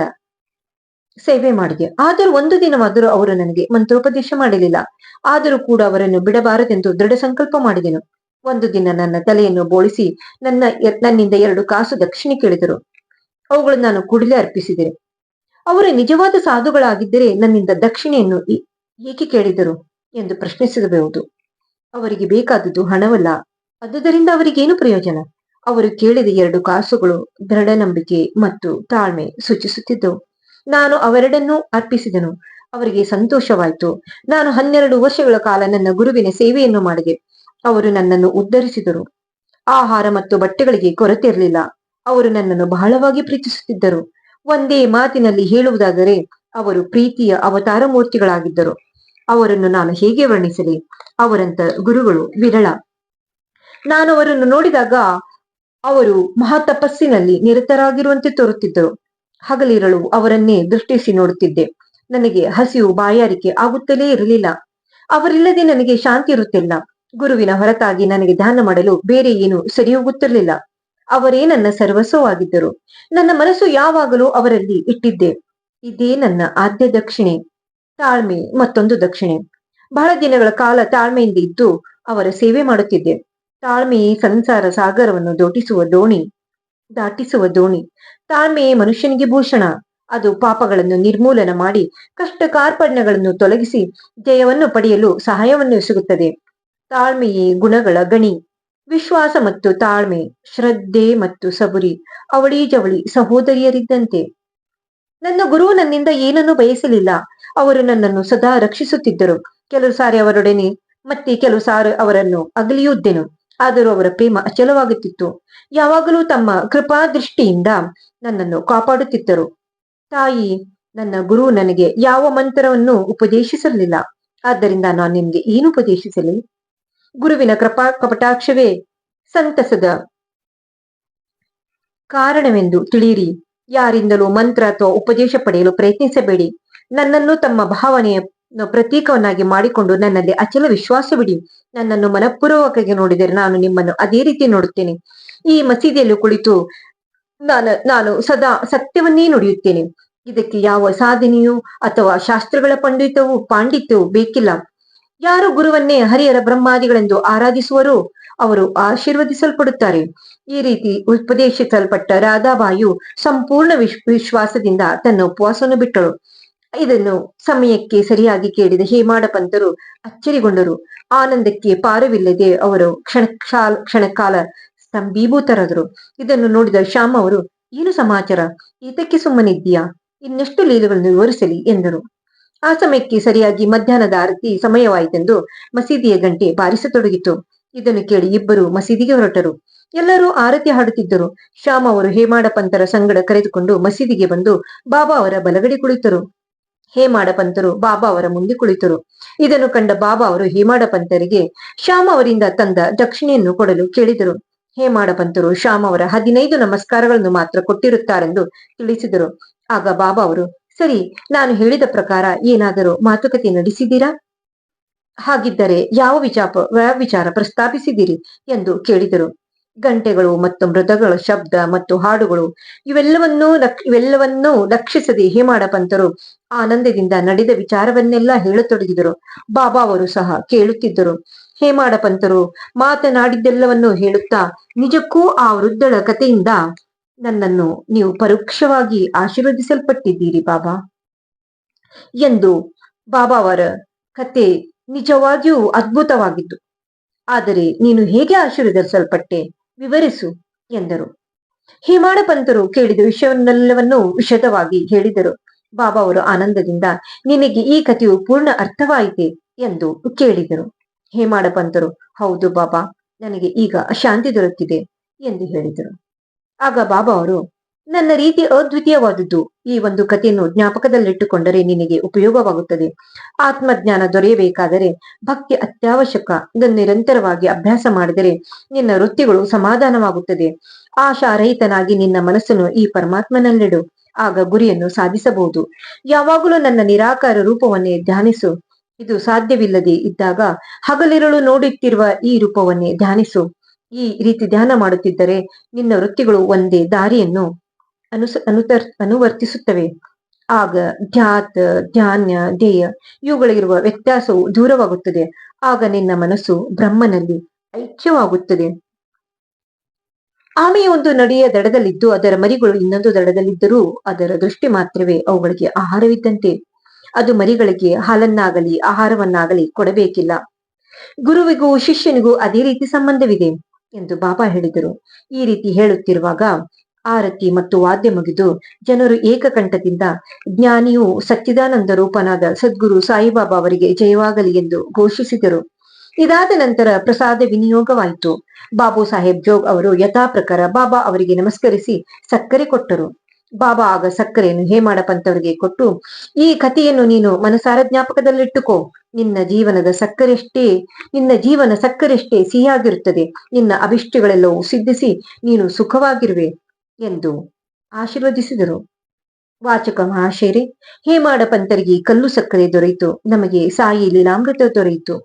ಸೇವೆ ಮಾಡಿದೆ. ಆದರೂ ಒಂದು ದಿನವಾದರೂ ಅವರು ನನಗೆ ಮಂತ್ರೋಪದೇಶ ಮಾಡಲಿಲ್ಲ. ಆದರೂ ಕೂಡ ಅವರನ್ನು ಬಿಡಬಾರದೆಂದು ದೃಢ ಸಂಕಲ್ಪ ಮಾಡಿದೆನು. ಒಂದು ದಿನ ನನ್ನ ತಲೆಯನ್ನು ಬೋಳಿಸಿ ನನ್ನ ನನ್ನಿಂದ ಎರಡು ಕಾಸು ದಕ್ಷಿಣೆ ಕೇಳಿದರು. ಅವುಗಳನ್ನು ನಾನು ಕೂಡಲೇ ಅರ್ಪಿಸಿದೆ. ಅವರು ನಿಜವಾದ ಸಾಧುಗಳಾಗಿದ್ದರೆ ನನ್ನಿಂದ ದಕ್ಷಿಣೆಯನ್ನು ಏಕೆ ಕೇಳಿದರು ಎಂದು ಪ್ರಶ್ನಿಸಬಹುದು ಅವರಿಗೆ ಬೇಕಾದದ್ದು ಹಣವಲ್ಲ. ಅದುದರಿಂದ ಅವರಿಗೇನು ಪ್ರಯೋಜನ? ಅವರು ಕೇಳಿದ ಎರಡು ಕಾಸುಗಳು ದೃಢ ನಂಬಿಕೆ ಮತ್ತು ತಾಳ್ಮೆ ಸೂಚಿಸುತ್ತಿದ್ದವು ನಾನು ಅವೆರಡನ್ನೂ ಅರ್ಪಿಸಿದನು. ಅವರಿಗೆ ಸಂತೋಷವಾಯಿತು. ನಾನು ಹನ್ನೆರಡು ವರ್ಷಗಳ ಕಾಲ ನನ್ನ ಗುರುವಿನ ಸೇವೆಯನ್ನು ಮಾಡಿದೆ. ಅವರು ನನ್ನನ್ನು ಉದ್ಧರಿಸಿದರು. ಆಹಾರ ಮತ್ತು ಬಟ್ಟೆಗಳಿಗೆ ಕೊರತೆ ಇರಲಿಲ್ಲ. ಅವರು ನನ್ನನ್ನು ಬಹಳವಾಗಿ ಪ್ರೀತಿಸುತ್ತಿದ್ದರು. ಒಂದೇ ಮಾತಿನಲ್ಲಿ ಹೇಳುವುದಾದರೆ, ಅವರು ಪ್ರೀತಿಯ ಅವತಾರ ಮೂರ್ತಿಗಳಾಗಿದ್ದರು ಅವರನ್ನು ನಾನು ಹೇಗೆ ವರ್ಣಿಸಲಿ? ಅವರಂತ ಗುರುಗಳು ವಿರಳ. ನಾನು ಅವರನ್ನು ನೋಡಿದಾಗ ಅವರು ಮಹಾತಪಸ್ಸಿನಲ್ಲಿ ನಿರತರಾಗಿರುವಂತೆ ತೋರುತ್ತಿದ್ದರು. ಹಗಲಿರಳು ಅವರನ್ನೇ ದೃಷ್ಟಿಸಿ ನೋಡುತ್ತಿದ್ದೆ. ನನಗೆ ಹಸಿವು ಬಾಯಾರಿಕೆ ಆಗುತ್ತಲೇ ಇರಲಿಲ್ಲ. ಅವರಿಲ್ಲದೆ ನನಗೆ ಶಾಂತಿ ಇರುತ್ತಿಲ್ಲ. ಗುರುವಿನ ಹೊರತಾಗಿ ನನಗೆ ಧ್ಯಾನ ಮಾಡಲು ಬೇರೆ ಏನು ಸರಿ ಹೋಗುತ್ತಿರಲಿಲ್ಲ ಅವರೇ ನನ್ನ ಸರ್ವಸ್ವವಾಗಿದ್ದರು. ನನ್ನ ಮನಸ್ಸು ಯಾವಾಗಲೂ ಅವರಲ್ಲಿ ಇಟ್ಟಿದ್ದೆ. ಇದೇ ನನ್ನ ಆದ್ಯ ದಕ್ಷಿಣೆ, ತಾಳ್ಮೆ ಮತ್ತೊಂದು ದಕ್ಷಿಣೆ. ಬಹಳ ದಿನಗಳ ಕಾಲ ತಾಳ್ಮೆಯಿಂದ ಇದ್ದು ಅವರ ಸೇವೆ ಮಾಡುತ್ತಿದ್ದೆ. ತಾಳ್ಮೆಯೇ ಸಂಸಾರ ಸಾಗರವನ್ನು ದೋಟಿಸುವ ದೋಣಿ, ದಾಟಿಸುವ ದೋಣಿ. ತಾಳ್ಮೆಯೇ ಮನುಷ್ಯನಿಗೆ ಭೂಷಣ. ಅದು ಪಾಪಗಳನ್ನು ನಿರ್ಮೂಲನ ಮಾಡಿ ಕಷ್ಟ ಕಾರ್ಪಣ್ಯಗಳನ್ನು ತೊಲಗಿಸಿ, ಜಯವನ್ನು ಪಡೆಯಲು ಸಹಾಯವನ್ನು ಎಸಗುತ್ತದೆ ತಾಳ್ಮೆಯೇ ಗುಣಗಳ ಗಣಿ. ವಿಶ್ವಾಸ ಮತ್ತು ತಾಳ್ಮೆ, ಶ್ರದ್ಧೆ ಮತ್ತು ಸಬುರಿ, ಅವಳಿ ಜವಳಿ ಸಹೋದರಿಯರಿದ್ದಂತೆ. ನನ್ನ ಗುರು ನನ್ನಿಂದ ಏನನ್ನೂ ಬಯಸಲಿಲ್ಲ. ಅವರು ನನ್ನನ್ನು ಸದಾ ರಕ್ಷಿಸುತ್ತಿದ್ದರು. ಕೆಲವು ಸಾರಿ ಅವರೊಡನೆ, ಮತ್ತೆ ಕೆಲವು ಸಾರಿ ಅವರನ್ನು ಅಗಲಿಯುದ್ದೆನು. ಆದರೂ ಅವರ ಪ್ರೇಮ ಅಚಲವಾಗುತ್ತಿತ್ತು. ಯಾವಾಗಲೂ ತಮ್ಮ ಕೃಪಾ ದೃಷ್ಟಿಯಿಂದ ನನ್ನನ್ನು ಕಾಪಾಡುತ್ತಿದ್ದರು. ತಾಯಿ, ನನ್ನ ಗುರು ನನಗೆ ಯಾವ ಮಂತ್ರವನ್ನು ಉಪದೇಶಿಸಲಿಲ್ಲ. ಆದ್ದರಿಂದ ನಾನು ನಿಮಗೆ ಏನು ಉಪದೇಶಿಸಲಿ? ಗುರುವಿನ ಕೃಪಾ ಕಪಟಾಕ್ಷವೇ ಸಂತಸದ ಕಾರಣವೆಂದು ತಿಳಿಯಿರಿ. ಯಾರಿಂದಲೂ ಮಂತ್ರ ಅಥವಾ ಉಪದೇಶ ಪಡೆಯಲು ಪ್ರಯತ್ನಿಸಬೇಡಿ. ನನ್ನನ್ನು ತಮ್ಮ ಭಾವನೆಯ ಪ್ರತೀಕವನ್ನಾಗಿ ಮಾಡಿಕೊಂಡು ನನ್ನಲ್ಲಿ ಅಚಲ ವಿಶ್ವಾಸವಿಡಿ ನನ್ನನ್ನು ಮನಪೂರ್ವಕವಾಗಿ ನೋಡಿದರೆ ನಾನು ನಿಮ್ಮನ್ನು ಅದೇ ರೀತಿ ನೋಡುತ್ತೇನೆ. ಈ ಮಸೀದಿಯಲ್ಲಿ ಕುಳಿತು ನಾನು ನಾನು ಸದಾ ಸತ್ಯವನ್ನೇ ನುಡಿಯುತ್ತೇನೆ. ಇದಕ್ಕೆ ಯಾವ ಸಾಧನೆಯೂ ಅಥವಾ ಶಾಸ್ತ್ರಗಳ ಪಂಡಿತವೂ ಪಾಂಡಿತ್ಯವೂ ಬೇಕಿಲ್ಲ. ಯಾರು ಗುರುವನ್ನೇ ಹರಿಹರ ಬ್ರಹ್ಮಾದಿಗಳೆಂದು ಆರಾಧಿಸುವರೋ ಅವರು ಆಶೀರ್ವದಿಸಲ್ಪಡುತ್ತಾರೆ. ಈ ರೀತಿ ಉಪದೇಶಿಸಲ್ಪಟ್ಟ ರಾಧಾಬಾಯಿಯು ಸಂಪೂರ್ಣ ವಿಶ್, ವಿಶ್ವಾಸದಿಂದ ತನ್ನ ಉಪವಾಸವನ್ನು ಬಿಟ್ಟಳು. ಇದನ್ನು ಸಮಯಕ್ಕೆ ಸರಿಯಾಗಿ ಕೇಳಿದ ಹೇಮಾಡ ಪಂತರು ಅಚ್ಚರಿಗೊಂಡರು. ಆನಂದಕ್ಕೆ ಪಾರವಿಲ್ಲದೆ ಅವರು ಕ್ಷಣ ಕ್ಷಣಕಾಲ ಸ್ತಂಭೀಭೂತರಾದರು. ಇದನ್ನು ನೋಡಿದ ಶ್ಯಾಮ್ ಅವರು, ಏನು ಸಮಾಚಾರ? ಈತಕ್ಕೆ ಸುಮ್ಮನಿದ್ದೀಯಾ? ಇನ್ನೆಷ್ಟು ಲೀಲೆಗಳನ್ನು ವಿವರಿಸಲಿ ಎಂದರು. ಆ ಸಮಯಕ್ಕೆ ಸರಿಯಾಗಿ ಮಧ್ಯಾಹ್ನದ ಆರತಿ ಸಮಯವಾಯಿತೆಂದು ಮಸೀದಿಯ ಗಂಟೆ ಬಾರಿಸತೊಡಗಿತು. ಇದನ್ನು ಕೇಳಿ ಇಬ್ಬರು ಮಸೀದಿಗೆ ಹೊರಟರು. ಎಲ್ಲರೂ ಆರತಿ ಹಾಡುತ್ತಿದ್ದರು. ಶ್ಯಾಮ್ ಅವರು ಹೇಮಾಡ ಪಂತರ ಸಂಗಡ ಕರೆದುಕೊಂಡು ಮಸೀದಿಗೆ ಬಂದು ಬಾಬಾ ಅವರ ಬಲಗಡೆ ಕುಳಿತರು. ಹೇಮಾಡ ಪಂತರು ಬಾಬಾ ಅವರ ಮುಂದೆ ಕುಳಿತರು. ಇದನ್ನು ಕಂಡ ಬಾಬಾ ಅವರು ಹೇಮಾಡ ಶ್ಯಾಮ ಅವರಿಂದ ತಂದ ದಕ್ಷಿಣೆಯನ್ನು ಕೊಡಲು ಕೇಳಿದರು. ಹೇಮಾಡ ಪಂತರು ಶ್ಯಾಮ ಅವರ ಹದಿನೈದು ನಮಸ್ಕಾರಗಳನ್ನು ಮಾತ್ರ ಕೊಟ್ಟಿರುತ್ತಾರೆಂದು ತಿಳಿಸಿದರು. ಆಗ ಬಾಬಾ ಅವರು, ಸರಿ, ನಾನು ಹೇಳಿದ ಪ್ರಕಾರ ಏನಾದರೂ ಮಾತುಕತೆ ನಡೆಸಿದ್ದೀರಾ? ಹಾಗಿದ್ದರೆ ಯಾವ ವಿಚಾರ ವಿಚಾರ ಪ್ರಸ್ತಾಪಿಸಿದಿರಿ ಎಂದು ಕೇಳಿದರು. ಗಂಟೆಗಳು ಮತ್ತು ಮೃದಗಳ ಶಬ್ದ ಮತ್ತು ಹಾಡುಗಳು ಇವೆಲ್ಲವನ್ನೂ ಇವೆಲ್ಲವನ್ನೂ ಲಕ್ಷಿಸದೆ ಹೇಮಾಡ ಪಂತರು ಆನಂದದಿಂದ ನಡೆದ ವಿಚಾರವನ್ನೆಲ್ಲ ಹೇಳತೊಡಗಿದರು. ಬಾಬಾ ಅವರು ಸಹ ಕೇಳುತ್ತಿದ್ದರು. ಹೇಮಾಡ ಪಂತರು ಮಾತನಾಡಿದ್ದೆಲ್ಲವನ್ನೂ ಹೇಳುತ್ತಾ, ನಿಜಕ್ಕೂ ಆ ವೃದ್ಧಳ ಕಥೆಯಿಂದ ನನ್ನನ್ನು ನೀವು ಪರೋಕ್ಷವಾಗಿ ಆಶೀರ್ವದಿಸಲ್ಪಟ್ಟಿದ್ದೀರಿ ಬಾಬಾ. ಎಂದು ಬಾಬಾ ಅವರ ಕತೆ ನಿಜವಾಗಿಯೂ ಅದ್ಭುತವಾಗಿತ್ತು. ಆದರೆ ನೀನು ಹೇಗೆ ಆಶೀರ್ವದಿಸಲ್ಪಟ್ಟೆ? ವಿವರಿಸು ಎಂದರು. ಹೇಮಾಡ ಪಂತರು ಕೇಳಿದ ವಿಷಯವನ್ನೆಲ್ಲವನ್ನೂ ವಿಶದವಾಗಿ ಹೇಳಿದರು. ಬಾಬಾ ಅವರು ಆನಂದದಿಂದ, ನಿನಗೆ ಈ ಕಥೆಯು ಪೂರ್ಣ ಅರ್ಥವಾಯಿತೆ ಎಂದು ಕೇಳಿದರು. ಹೇಮಾಡ ಪಂತರು, ಹೌದು ಬಾಬಾ, ನನಗೆ ಈಗ ಶಾಂತಿ ದೊರಕಿದೆ ಎಂದು ಹೇಳಿದರು. ಆಗ ಬಾಬಾ ಅವರು ನನ್ನ ರೀತಿ ಅದ್ವಿತೀಯವಾದದ್ದು. ಈ ಒಂದು ಕಥೆಯನ್ನು ಜ್ಞಾಪಕದಲ್ಲಿಟ್ಟುಕೊಂಡರೆ ನಿನಗೆ ಉಪಯೋಗವಾಗುತ್ತದೆ. ಆತ್ಮಜ್ಞಾನ ದೊರೆಯಬೇಕಾದರೆ ಭಕ್ತಿ ಅತ್ಯವಶ್ಯಕ. ಇದನ್ನು ನಿರಂತರವಾಗಿ ಅಭ್ಯಾಸ ಮಾಡಿದರೆ ನಿನ್ನ ವೃತ್ತಿಗಳು ಸಮಾಧಾನವಾಗುತ್ತದೆ. ಆಶಾರಹಿತನಾಗಿ ನಿನ್ನ ಮನಸ್ಸನ್ನು ಈ ಪರಮಾತ್ಮನಲ್ಲಿಡು. ಆಗ ಗುರಿಯನ್ನು ಸಾಧಿಸಬಹುದು. ಯಾವಾಗಲೂ ನನ್ನ ನಿರಾಕಾರ ರೂಪವನ್ನೇ ಧ್ಯಾನಿಸು. ಇದು ಸಾಧ್ಯವಿಲ್ಲದೆ ಇದ್ದಾಗ ಹಗಲಿರುಳು ನೋಡುತ್ತಿರುವ ಈ ರೂಪವನ್ನೇ ಧ್ಯಾನಿಸು. ಈ ರೀತಿ ಧ್ಯಾನ ಮಾಡುತ್ತಿದ್ದರೆ ನಿನ್ನ ವೃತ್ತಿಗಳು ಒಂದೇ ದಾರಿಯನ್ನು ಅನುಸ, ಅನುತರ್, ಅನುವರ್ತಿಸುತ್ತವೆ. ಆಗ ಧ್ಯಾತ್ ಧ್ಯಾನ್ಯ ಧ್ಯೇಯ ಇವುಗಳಿಗಿರುವ ವ್ಯತ್ಯಾಸವು ದೂರವಾಗುತ್ತದೆ. ಆಗ ನಿನ್ನ ಮನಸ್ಸು ಬ್ರಹ್ಮನಲ್ಲಿ ಐಕ್ಯವಾಗುತ್ತದೆ. ಆಮೆಯ ಒಂದು ನಡಿಯ ದಡದಲ್ಲಿದ್ದು ಅದರ ಮರಿಗಳು ಇನ್ನೊಂದು ದಡದಲ್ಲಿದ್ದರೂ ಅದರ ದೃಷ್ಟಿ ಮಾತ್ರವೇ ಅವುಗಳಿಗೆ ಆಹಾರವಿದ್ದಂತೆ. ಅದು ಮರಿಗಳಿಗೆ ಹಾಲನ್ನಾಗಲಿ, ಆಹಾರವನ್ನಾಗಲಿ ಕೊಡಬೇಕಿಲ್ಲ. ಗುರುವಿಗೂ ಶಿಷ್ಯನಿಗೂ ಅದೇ ರೀತಿ ಸಂಬಂಧವಿದೆ ಎಂದು ಬಾಬಾ ಹೇಳಿದರು. ಈ ರೀತಿ ಹೇಳುತ್ತಿರುವಾಗ ಆರತಿ ಮತ್ತು ವಾದ್ಯ ಮುಗಿದು ಜನರು ಏಕಕಂಠದಿಂದ ಜ್ಞಾನಿಯು ಸಚ್ಚಿದಾನಂದ ರೂಪನಾದ ಸದ್ಗುರು ಸಾಯಿಬಾಬಾ ಅವರಿಗೆ ಜಯವಾಗಲಿ ಎಂದು ಘೋಷಿಸಿದರು. ಇದಾದ ನಂತರ ಪ್ರಸಾದ ವಿನಿಯೋಗವಾಯಿತು. ಬಾಬು ಸಾಹೇಬ್ ಜೋಗ್ ಅವರು ಯಥಾ ಪ್ರಕಾರ ಬಾಬಾ ಅವರಿಗೆ ನಮಸ್ಕರಿಸಿ ಸಕ್ಕರೆ ಕೊಟ್ಟರು. ಬಾಬಾ ಆಗ ಸಕ್ಕರೆಯನ್ನು ಹೇಮಾಡ ಪಂತವರಿಗೆ ಕೊಟ್ಟು, ಈ ಕಥೆಯನ್ನು ನೀನು ಮನಸಾರ ಜ್ಞಾಪಕದಲ್ಲಿಟ್ಟುಕೋ. ನಿನ್ನ ಜೀವನದ ಸಕ್ಕರೆಷ್ಟೇ, ನಿನ್ನ ಜೀವನ ಸಕ್ಕರೆಷ್ಟೇ ಸಿಹಿಯಾಗಿರುತ್ತದೆ. ನಿನ್ನ ಅಭಿಷ್ಟಗಳೆಲ್ಲವೂ ಸಿದ್ಧಿಸಿ ನೀನು ಸುಖವಾಗಿರುವೆ. ಎಂದು ಆಶೀರ್ವದಿಸಿದರು. ವಾಚಕ ಮಹಾಶೇರಿ, ಹೇಮಾಡ ಪಂತರಿಗೆ ಕಲ್ಲು ಸಕ್ಕರೆ ದೊರೆಯಿತು. ನಮಗೆ ಸಾಯಿ ಲೀಲಾಮೃತ ದೊರೆಯಿತು.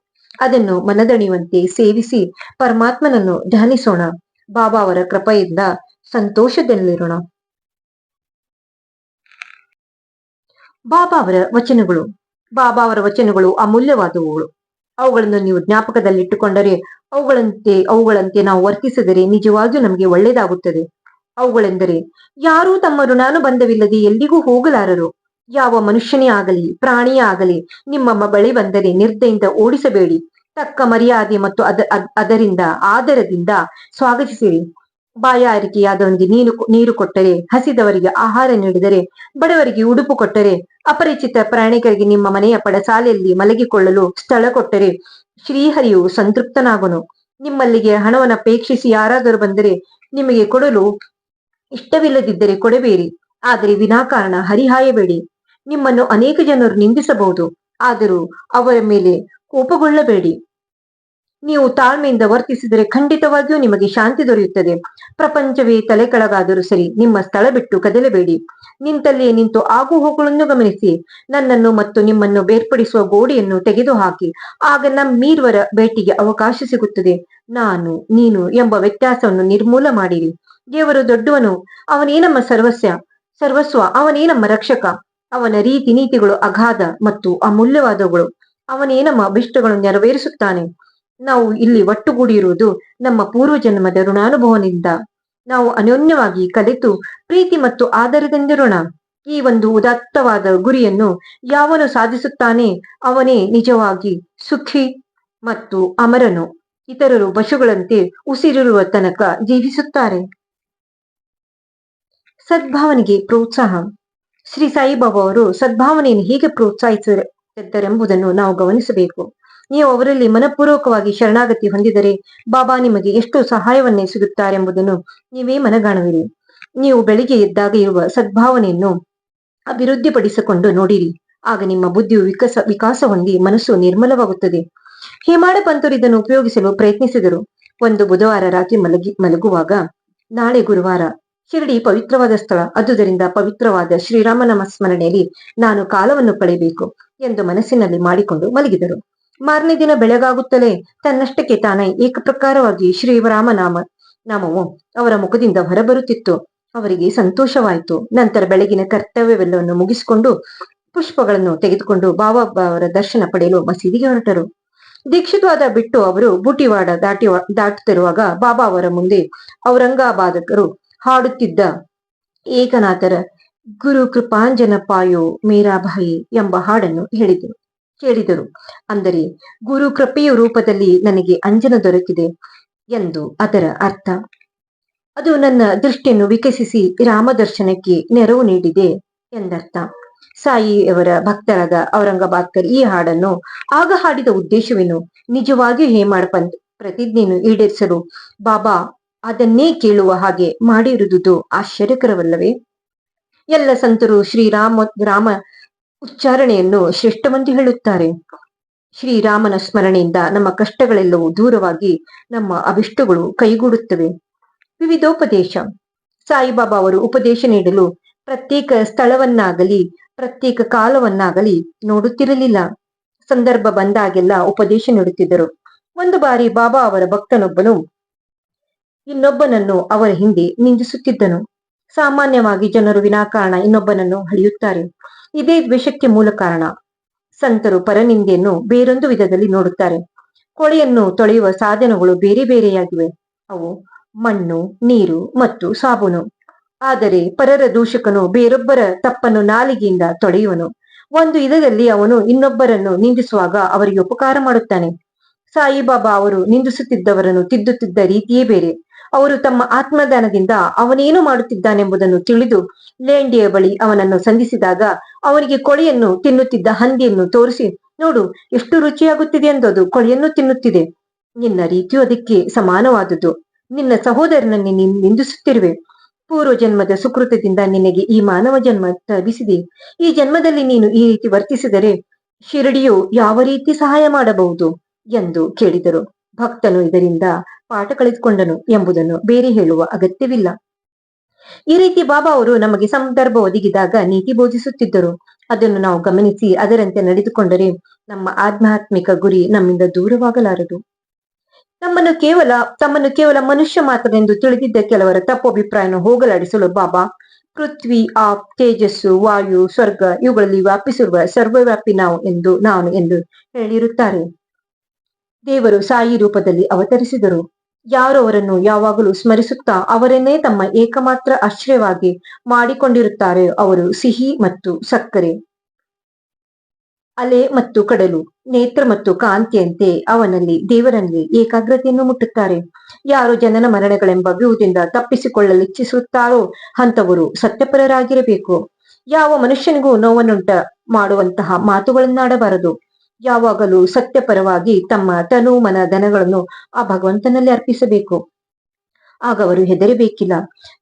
ಅದನ್ನು ಮನದಣಿಯುವಂತೆ ಸೇವಿಸಿ ಪರಮಾತ್ಮನನ್ನು ಧ್ಯಾನಿಸೋಣ. ಬಾಬಾ ಅವರ ಕೃಪೆಯಿಂದ ಸಂತೋಷದಲ್ಲಿರೋಣ. ಬಾಬಾ ಅವರ ವಚನಗಳು. ಬಾಬಾ ಅವರ ವಚನಗಳು ಅಮೂಲ್ಯವಾದವುಗಳು. ಅವುಗಳನ್ನು ನೀವು ಜ್ಞಾಪಕದಲ್ಲಿಟ್ಟುಕೊಂಡರೆ ಅವುಗಳಂತೆ ಅವುಗಳಂತೆ ನಾವು ವರ್ತಿಸಿದರೆ ನಿಜವಾಗಿಯೂ ನಮಗೆ ಒಳ್ಳೆಯದಾಗುತ್ತದೆ. ಅವುಗಳೆಂದರೆ, ಯಾರೂ ತಮ್ಮ ಋಣಾನುಬಂಧವಿಲ್ಲದೆ ಎಲ್ಲಿಗೂ ಹೋಗಲಾರರು. ಯಾವ ಮನುಷ್ಯನೇ ಆಗಲಿ, ಪ್ರಾಣಿಯೇ ಆಗಲಿ, ನಿಮ್ಮಮ್ಮ ಬಳಿ ಬಂದರೆ ನಿರ್ದಯಿಂದ ಓಡಿಸಬೇಡಿ. ತಕ್ಕ ಮರ್ಯಾದೆ ಮತ್ತು ಅದ ಅದರಿಂದ, ಆದರದಿಂದ ಸ್ವಾಗತಿಸಿರಿ. ಬಾಯಾರಿಕೆಯಾದವನಿಗೆ ನೀರು ನೀರು ಕೊಟ್ಟರೆ, ಹಸಿದವರಿಗೆ ಆಹಾರ ನೀಡಿದರೆ, ಬಡವರಿಗೆ ಉಡುಪು ಕೊಟ್ಟರೆ, ಅಪರಿಚಿತ ಪ್ರಯಾಣಿಕರಿಗೆ ನಿಮ್ಮ ಮನೆಯ ಪಡಸಾಲೆಯಲ್ಲಿ ಮಲಗಿಕೊಳ್ಳಲು ಸ್ಥಳ ಕೊಟ್ಟರೆ, ಶ್ರೀಹರಿಯು ಸಂತೃಪ್ತನಾಗನು. ನಿಮ್ಮಲ್ಲಿಗೆ ಹಣವನ್ನು ಅಪೇಕ್ಷಿಸಿ ಯಾರಾದರೂ ಬಂದರೆ, ನಿಮಗೆ ಕೊಡಲು ಇಷ್ಟವಿಲ್ಲದಿದ್ದರೆ ಕೊಡಬೇಡಿ. ಆದರೆ ವಿನಾಕಾರಣ ಹರಿಹಾಯಬೇಡಿ. ನಿಮ್ಮನ್ನು ಅನೇಕ ಜನರು ನಿಂದಿಸಬಹುದು. ಆದರೂ ಅವರ ಮೇಲೆ ಕೋಪಗೊಳ್ಳಬೇಡಿ. ನೀವು ತಾಳ್ಮೆಯಿಂದ ವರ್ತಿಸಿದರೆ ಖಂಡಿತವಾಗಿಯೂ ನಿಮಗೆ ಶಾಂತಿ ದೊರೆಯುತ್ತದೆ. ಪ್ರಪಂಚವೇ ತಲೆ ಕೆಳಗಾದರೂ ಸರಿ ನಿಮ್ಮ ಸ್ಥಳ ಬಿಟ್ಟು ಕದಲಬೇಡಿ. ನಿಂತಲ್ಲಿಯೇ ನಿಂತು ಆಗು ಹೋಗುಗಳನ್ನು ಗಮನಿಸಿ. ನನ್ನನ್ನು ಮತ್ತು ನಿಮ್ಮನ್ನು ಬೇರ್ಪಡಿಸುವ ಗೋಡೆಯನ್ನು ತೆಗೆದುಹಾಕಿ. ಆಗ ನಮ್ಮೀರ್ವರ ಭೇಟಿಗೆ ಅವಕಾಶ ಸಿಗುತ್ತದೆ. ನಾನು, ನೀನು ಎಂಬ ವ್ಯತ್ಯಾಸವನ್ನು ನಿರ್ಮೂಲ ಮಾಡಿರಿ. ದೇವರು ದೊಡ್ಡವನು, ಅವನೇ ನಮ್ಮ ಸರ್ವಸ್ಯ, ಸರ್ವಸ್ವ, ಅವನೇ ನಮ್ಮ ರಕ್ಷಕ. ಅವನ ರೀತಿ ನೀತಿಗಳು ಅಗಾಧ ಮತ್ತು ಅಮೂಲ್ಯವಾದವುಗಳು. ಅವನೇ ನಮ್ಮ ಅಭಿಷ್ಟಗಳನ್ನು ನೆರವೇರಿಸುತ್ತಾನೆ. ನಾವು ಇಲ್ಲಿ ಒಟ್ಟುಗೂಡಿರುವುದು ನಮ್ಮ ಪೂರ್ವಜನ್ಮದ ಋಣಾನುಭವದಿಂದ. ನಾವು ಅನ್ಯೋನ್ಯವಾಗಿ ಕಲಿತು ಪ್ರೀತಿ ಮತ್ತು ಆಧಾರದಿಂದಿರೋಣ ಈ ಒಂದು ಉದಾತ್ತವಾದ ಗುರಿಯನ್ನು ಯಾವನು ಸಾಧಿಸುತ್ತಾನೆ, ಅವನೇ ನಿಜವಾಗಿ ಸುಖಿ ಮತ್ತು ಅಮರನು. ಇತರರು ಪಶುಗಳಂತೆ ಉಸಿರಿರುವ ತನಕ ಜೀವಿಸುತ್ತಾರೆ. ಸದ್ಭಾವನೆಗೆ ಪ್ರೋತ್ಸಾಹ. ಶ್ರೀ ಸಾಯಿಬಾಬಾ ಅವರು ಸದ್ಭಾವನೆಯನ್ನು ಹೇಗೆ ಪ್ರೋತ್ಸಾಹಿಸಿದ್ದರೆಂಬುದನ್ನು ನಾವು ಗಮನಿಸಬೇಕು. ನೀವು ಅವರಲ್ಲಿ ಮನಪೂರ್ವಕವಾಗಿ ಶರಣಾಗತಿ ಹೊಂದಿದರೆ, ಬಾಬಾ ನಿಮಗೆ ಎಷ್ಟು ಸಹಾಯವನ್ನೇ ಸಿಗುತ್ತಾರೆಂಬುದನ್ನು ನೀವೇ ಮನಗಾಣುವಿರಿ. ನೀವು ಬೆಳಿಗ್ಗೆ ಎದ್ದಾಗ ಇರುವ ಸದ್ಭಾವನೆಯನ್ನು ಅಭಿವೃದ್ಧಿಪಡಿಸಿಕೊಂಡು ನೋಡಿರಿ. ಆಗ ನಿಮ್ಮ ಬುದ್ಧಿಯು ವಿಕಸ, ವಿಕಾಸ ಹೊಂದಿ ಮನಸ್ಸು ನಿರ್ಮಲವಾಗುತ್ತದೆ. ಹೇಮಾಡ ಪಂತರು ಇದನ್ನು ಉಪಯೋಗಿಸಲು ಪ್ರಯತ್ನಿಸಿದರು. ಒಂದು ಬುಧವಾರ ರಾತ್ರಿ ಮಲಗಿ, ಮಲಗುವಾಗ ನಾಳೆ ಗುರುವಾರ ಶಿರಡಿ ಪವಿತ್ರವಾದ ಸ್ಥಳ. ಅದುದರಿಂದ ಪವಿತ್ರವಾದ ಶ್ರೀರಾಮನ ಸ್ಮರಣೆಯಲ್ಲಿ ನಾನು ಕಾಲವನ್ನು ಕಳೆಯಬೇಕು ಎಂದು ಮನಸ್ಸಿನಲ್ಲಿ ಮಾಡಿಕೊಂಡು ಮಲಗಿದರು. ಮಾರನೇ ದಿನ ಬೆಳಗಾಗುತ್ತಲೇ ತನ್ನಷ್ಟಕ್ಕೆ ತಾನೇ ಏಕಪ್ರಕಾರವಾಗಿ ಶ್ರೀರಾಮನಾಮ ನಾಮವು ಅವರ ಮುಖದಿಂದ ಹೊರಬರುತ್ತಿತ್ತು. ಅವರಿಗೆ ಸಂತೋಷವಾಯಿತು. ನಂತರ ಬೆಳಗಿನ ಕರ್ತವ್ಯವೆಲ್ಲವನ್ನು ಮುಗಿಸಿಕೊಂಡು ಪುಷ್ಪಗಳನ್ನು ತೆಗೆದುಕೊಂಡು ಬಾಬಾ ಅವರ ದರ್ಶನ ಪಡೆಯಲು ಮಸೀದಿಗೆ ಹೊರಟರು. ದೀಕ್ಷಿತವಾದ ಬಿಟ್ಟು ಅವರು ಬೂಟಿವಾಡ ದಾಟಿ ದಾಟುತ್ತಿರುವಾಗ ಬಾಬಾ ಅವರ ಮುಂದೆ ಔರಂಗಾಬಾದಕರು ಹಾಡುತ್ತಿದ್ದ. ಏಕನಾಥರ, ಗುರು ಕೃಪಾಂಜನ ಪಾಯೋ ಮೀರಾಬಾಯಿ ಎಂಬ ಹಾಡನ್ನು ಹೇಳಿದರು. ಕೇಳಿದರು, ಅಂದರೆ ಗುರು ಕೃಪೆಯ ರೂಪದಲ್ಲಿ ನನಗೆ ಅಂಜನ ದೊರಕಿದೆ ಎಂದು ಅದರ ಅರ್ಥ. ಅದು ನನ್ನ ದೃಷ್ಟಿಯನ್ನು ವಿಕಸಿಸಿ ರಾಮದರ್ಶನಕ್ಕೆ ನೆರವು ನೀಡಿದೆ ಎಂದರ್ಥ. ಸಾಯಿಯವರ ಭಕ್ತರಾದ ಔರಂಗಾಬಾದ್ಕರ್ ಈ ಹಾಡನ್ನು ಆಗ ಹಾಡಿದ ಉದ್ದೇಶವೇನು? ನಿಜವಾಗಿಯೂ ಹೇಮಾಡ್ ಪಂತ್ ಪ್ರತಿಜ್ಞೆಯನ್ನು ಈಡೇರಿಸಲು ಬಾಬಾ ಅದನ್ನೇ ಕೇಳುವ ಹಾಗೆ ಮಾಡಿರುವುದು ಆಶ್ಚರ್ಯಕರವಲ್ಲವೇ? ಎಲ್ಲ ಸಂತರು ಶ್ರೀರಾಮ, ರಾಮ ಉಚ್ಚಾರಣೆಯನ್ನು ಶ್ರೇಷ್ಠವೆಂದು ಹೇಳುತ್ತಾರೆ. ಶ್ರೀರಾಮನ ಸ್ಮರಣೆಯಿಂದ ನಮ್ಮ ಕಷ್ಟಗಳೆಲ್ಲವೂ ದೂರವಾಗಿ ನಮ್ಮ ಅಭಿಷ್ಟಗಳು ಕೈಗೂಡುತ್ತವೆ. ವಿವಿಧೋಪದೇಶ. ಸಾಯಿಬಾಬಾ ಅವರು ಉಪದೇಶ ನೀಡಲು ಪ್ರತ್ಯೇಕ ಸ್ಥಳವನ್ನಾಗಲಿ, ಪ್ರತ್ಯೇಕ ಕಾಲವನ್ನಾಗಲಿ ನೋಡುತ್ತಿರಲಿಲ್ಲ. ಸಂದರ್ಭ ಬಂದಾಗೆಲ್ಲ ಉಪದೇಶ ನೀಡುತ್ತಿದ್ದರು. ಒಂದು ಬಾರಿ ಬಾಬಾ ಅವರ ಭಕ್ತನೊಬ್ಬನು ಇನ್ನೊಬ್ಬನನ್ನು ಅವರ ಹಿಂದೆ ನಿಂದಿಸುತ್ತಿದ್ದನು. ಸಾಮಾನ್ಯವಾಗಿ ಜನರು ವಿನಾಕಾರಣ ಇನ್ನೊಬ್ಬನನ್ನು ಹಳಿಯುತ್ತಾರೆ ಇದೇ ದ್ವೇಷಕ್ಕೆ ಮೂಲ ಕಾರಣ. ಸಂತರು ಪರನಿಂದೆಯನ್ನು ಬೇರೊಂದು ವಿಧದಲ್ಲಿ ನೋಡುತ್ತಾರೆ. ಕೊಳೆಯನ್ನು ತೊಳೆಯುವ ಸಾಧನಗಳು ಬೇರೆ ಬೇರೆಯಾಗಿವೆ. ಅವು ಮಣ್ಣು, ನೀರು ಮತ್ತು ಸಾಬೂನು. ಆದರೆ ಪರರ ದೂಷಕನು ಬೇರೊಬ್ಬರ ತಪ್ಪನ್ನು ನಾಲಿಗೆಯಿಂದ ತೊಳೆಯುವನು ಒಂದು ವಿಧದಲ್ಲಿ ಅವನು ಇನ್ನೊಬ್ಬರನ್ನು ನಿಂದಿಸುವಾಗ ಅವರಿಗೆ ಉಪಕಾರ ಮಾಡುತ್ತಾನೆ. ಸಾಯಿಬಾಬಾ ಅವರು ನಿಂದಿಸುತ್ತಿದ್ದವರನ್ನು ತಿದ್ದುತ್ತಿದ್ದ ರೀತಿಯೇ ಬೇರೆ. ಅವರು ತಮ್ಮ ಆತ್ಮದಾನದಿಂದ ಅವನೇನು ಮಾಡುತ್ತಿದ್ದಾನೆಂಬುದನ್ನು ತಿಳಿದು ಲೇಂಡಿಯ ಬಳಿ ಅವನನ್ನು ಸಂಧಿಸಿದಾಗ ಅವನಿಗೆ ಕೊಳೆಯನ್ನು ತಿನ್ನುತ್ತಿದ್ದ ಹಂದಿಯನ್ನು ತೋರಿಸಿ, ನೋಡು, ಎಷ್ಟು ರುಚಿಯಾಗುತ್ತಿದೆ ಎಂದದು, ಕೊಳೆಯನ್ನು ತಿನ್ನುತ್ತಿದೆ. ನಿನ್ನ ರೀತಿಯು ಅದಕ್ಕೆ ಸಮಾನವಾದುದು. ನಿನ್ನ ಸಹೋದರನನ್ನೇ ನೀನು ನಿಂದಿಸುತ್ತಿರುವೆ. ಪೂರ್ವ ಜನ್ಮದ ಸುಕೃತದಿಂದ ನಿನಗೆ ಈ ಮಾನವ ಜನ್ಮ ಲಭಿಸಿದೆ ಈ ಜನ್ಮದಲ್ಲಿ ನೀನು ಈ ರೀತಿ ವರ್ತಿಸಿದರೆ ಶಿರಡಿಯು ಯಾವ ರೀತಿ ಸಹಾಯ ಮಾಡಬಹುದು? ಎಂದು ಕೇಳಿದರು. ಭಕ್ತನು ಇದರಿಂದ ಪಾಠ ಕಳೆದುಕೊಂಡನು ಎಂಬುದನ್ನು ಬೇರೆ ಹೇಳುವ ಅಗತ್ಯವಿಲ್ಲ. ಈ ರೀತಿ ಬಾಬಾ ಅವರು ನಮಗೆ ಸಂದರ್ಭ ಒದಗಿದಾಗ ನೀತಿ ಬೋಧಿಸುತ್ತಿದ್ದರು. ಅದನ್ನು ನಾವು ಗಮನಿಸಿ ಅದರಂತೆ ನಡೆದುಕೊಂಡರೆ ನಮ್ಮ ಆಧ್ಯಾತ್ಮಿಕ ಗುರಿ ನಮ್ಮಿಂದ ದೂರವಾಗಲಾರದು. ತಮ್ಮನ್ನು ಕೇವಲ ತಮ್ಮನ್ನು ಕೇವಲ ಮನುಷ್ಯ ಮಾತ್ರವೆಂದು ತಿಳಿದಿದ್ದ ಕೆಲವರ ತಪ್ಪು ಅಭಿಪ್ರಾಯವನ್ನು ಹೋಗಲಾಡಿಸಲು ಬಾಬಾ ಪೃಥ್ವಿ, ಆಪ್, ತೇಜಸ್ಸು, ವಾಯು, ಸ್ವರ್ಗ ಇವುಗಳಲ್ಲಿ ವ್ಯಾಪಿಸಿರುವ ಸರ್ವವ್ಯಾಪಿ ನಾವು ಎಂದು, ನಾನು ಎಂದು ಹೇಳಿರುತ್ತಾರೆ. ದೇವರು ಸಾಯಿ ರೂಪದಲ್ಲಿ ಅವತರಿಸಿದರು. ಯಾರು ಅವರನ್ನು ಯಾವಾಗಲೂ ಸ್ಮರಿಸುತ್ತಾ ಅವರನ್ನೇ ತಮ್ಮ ಏಕಮಾತ್ರ ಆಶ್ರಯವಾಗಿ ಮಾಡಿಕೊಂಡಿರುತ್ತಾರೆ ಅವರು ಸಿಹಿ ಮತ್ತು ಸಕ್ಕರೆ, ಅಲೆ ಮತ್ತು ಕಡಲು, ನೇತ್ರ ಮತ್ತು ಕಾಂತಿಯಂತೆ ಅವನಲ್ಲಿ ದೇವರಲ್ಲಿ ಏಕಾಗ್ರತೆಯನ್ನು ಮುಟ್ಟುತ್ತಾರೆ. ಯಾರು ಜನನ ಮರಣಗಳೆಂಬ ವ್ಯೂಹದಿಂದ ತಪ್ಪಿಸಿಕೊಳ್ಳಲು ಇಚ್ಛಿಸುತ್ತಾರೋ ಅಂತವರು ಸತ್ಯಪರರಾಗಿರಬೇಕು. ಯಾವ ಮನುಷ್ಯನಿಗೂ ನೋವನ್ನುಂಟ ಮಾಡುವಂತಹ ಮಾತುಗಳನ್ನಾಡಬಾರದು. ಯಾವಾಗಲೂ ಸತ್ಯಪರವಾಗಿ ತಮ್ಮ ತನು ಮನ ಧನಗಳನ್ನು ಆ ಭಗವಂತನಲ್ಲಿ ಅರ್ಪಿಸಬೇಕು. ಆಗ ಅವರು ಹೆದರಬೇಕಿಲ್ಲ.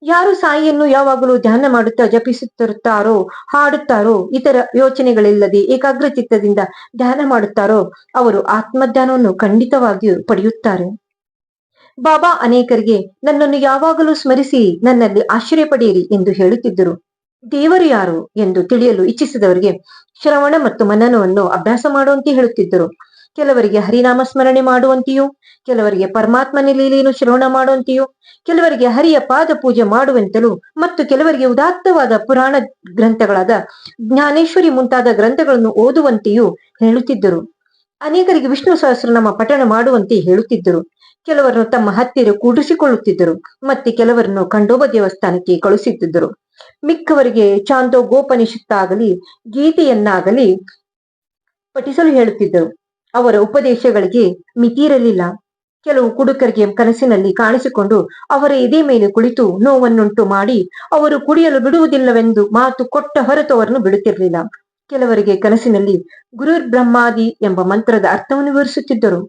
ಯಾರು ಸಾಯಿಯನ್ನು ಯಾವಾಗಲೂ ಧ್ಯಾನ ಮಾಡುತ್ತಾ ಜಪಿಸುತ್ತಿರುತ್ತಾರೋ, ಹಾಡುತ್ತಾರೋ, ಇತರ ಯೋಚನೆಗಳಿಲ್ಲದೆ ಏಕಾಗ್ರ ಚಿತ್ತದಿಂದ ಧ್ಯಾನ ಮಾಡುತ್ತಾರೋ, ಅವರು ಆತ್ಮಧ್ಯಾನವನ್ನು ಖಂಡಿತವಾಗಿಯೂ ಪಡೆಯುತ್ತಾರೆ. ಬಾಬಾ ಅನೇಕರಿಗೆ, ನನ್ನನ್ನು ಯಾವಾಗಲೂ ಸ್ಮರಿಸಿ, ನನ್ನಲ್ಲಿ ಆಶ್ರಯ ಪಡೆಯಿರಿ ಎಂದು ಹೇಳುತ್ತಿದ್ದರು. ದೇವರು ಯಾರು ಎಂದು ತಿಳಿಯಲು ಇಚ್ಛಿಸಿದವರಿಗೆ ಶ್ರವಣ ಮತ್ತು ಮನನವನ್ನು ಅಭ್ಯಾಸ ಮಾಡುವಂತೆ ಹೇಳುತ್ತಿದ್ದರು. ಕೆಲವರಿಗೆ ಹರಿನಾಮ ಸ್ಮರಣೆ ಮಾಡುವಂತೆಯೂ, ಕೆಲವರಿಗೆ ಪರಮಾತ್ಮನ ಲೀಲೆಯನ್ನು ಶ್ರವಣ ಮಾಡುವಂತೆಯೂ, ಕೆಲವರಿಗೆ ಹರಿಯ ಪಾದ ಪೂಜೆ ಮಾಡುವಂತಲೂ ಮತ್ತು ಕೆಲವರಿಗೆ ಉದಾತ್ತವಾದ ಪುರಾಣ ಗ್ರಂಥಗಳಾದ ಜ್ಞಾನೇಶ್ವರಿ ಮುಂತಾದ ಗ್ರಂಥಗಳನ್ನು ಓದುವಂತೆಯೂ ಹೇಳುತ್ತಿದ್ದರು. ಅನೇಕರಿಗೆ ವಿಷ್ಣು ಸಹಸ್ರನಾಮ ಪಠಣ ಮಾಡುವಂತೆ ಹೇಳುತ್ತಿದ್ದರು. ಕೆಲವರನ್ನು ತಮ್ಮ ಹತ್ತಿರ ಕೂಡಿಸಿಕೊಳ್ಳುತ್ತಿದ್ದರು, ಮತ್ತೆ ಕೆಲವರನ್ನು ಖಂಡೋಬ ದೇವಸ್ಥಾನಕ್ಕೆ ಕಳುಹಿಸುತ್ತಿದ್ದರು ಮಿಕ್ಕವರಿಗೆ ಚಾಂದೋ ಗೋಪನಿಷತ್ತಾಗಲಿ ಗೀತೆಯನ್ನಾಗಲಿ ಪಠಿಸಲು ಹೇಳುತ್ತಿದ್ದರು. ಅವರ ಉಪದೇಶಗಳಿಗೆ ಮಿತಿರಲಿಲ್ಲ ಕೆಲವು ಕುಡುಕರಿಗೆ ಕನಸಿನಲ್ಲಿ ಕಾಣಿಸಿಕೊಂಡು ಅವರ ಎದೆ ಮೇಲೆ ಕುಳಿತು ನೋವನ್ನುಂಟು ಮಾಡಿ, ಅವರು ಕುಡಿಯಲು ಬಿಡುವುದಿಲ್ಲವೆಂದು ಮಾತು ಕೊಟ್ಟ ಹೊರತು ಅವರನ್ನು ಬಿಡುತ್ತಿರಲಿಲ್ಲ. ಕೆಲವರಿಗೆ ಕನಸಿನಲ್ಲಿ ಗುರುರ್ ಬ್ರಹ್ಮಾದಿ ಎಂಬ ಮಂತ್ರದ ಅರ್ಥವನ್ನು ವಿವರಿಸುತ್ತಿದ್ದರು.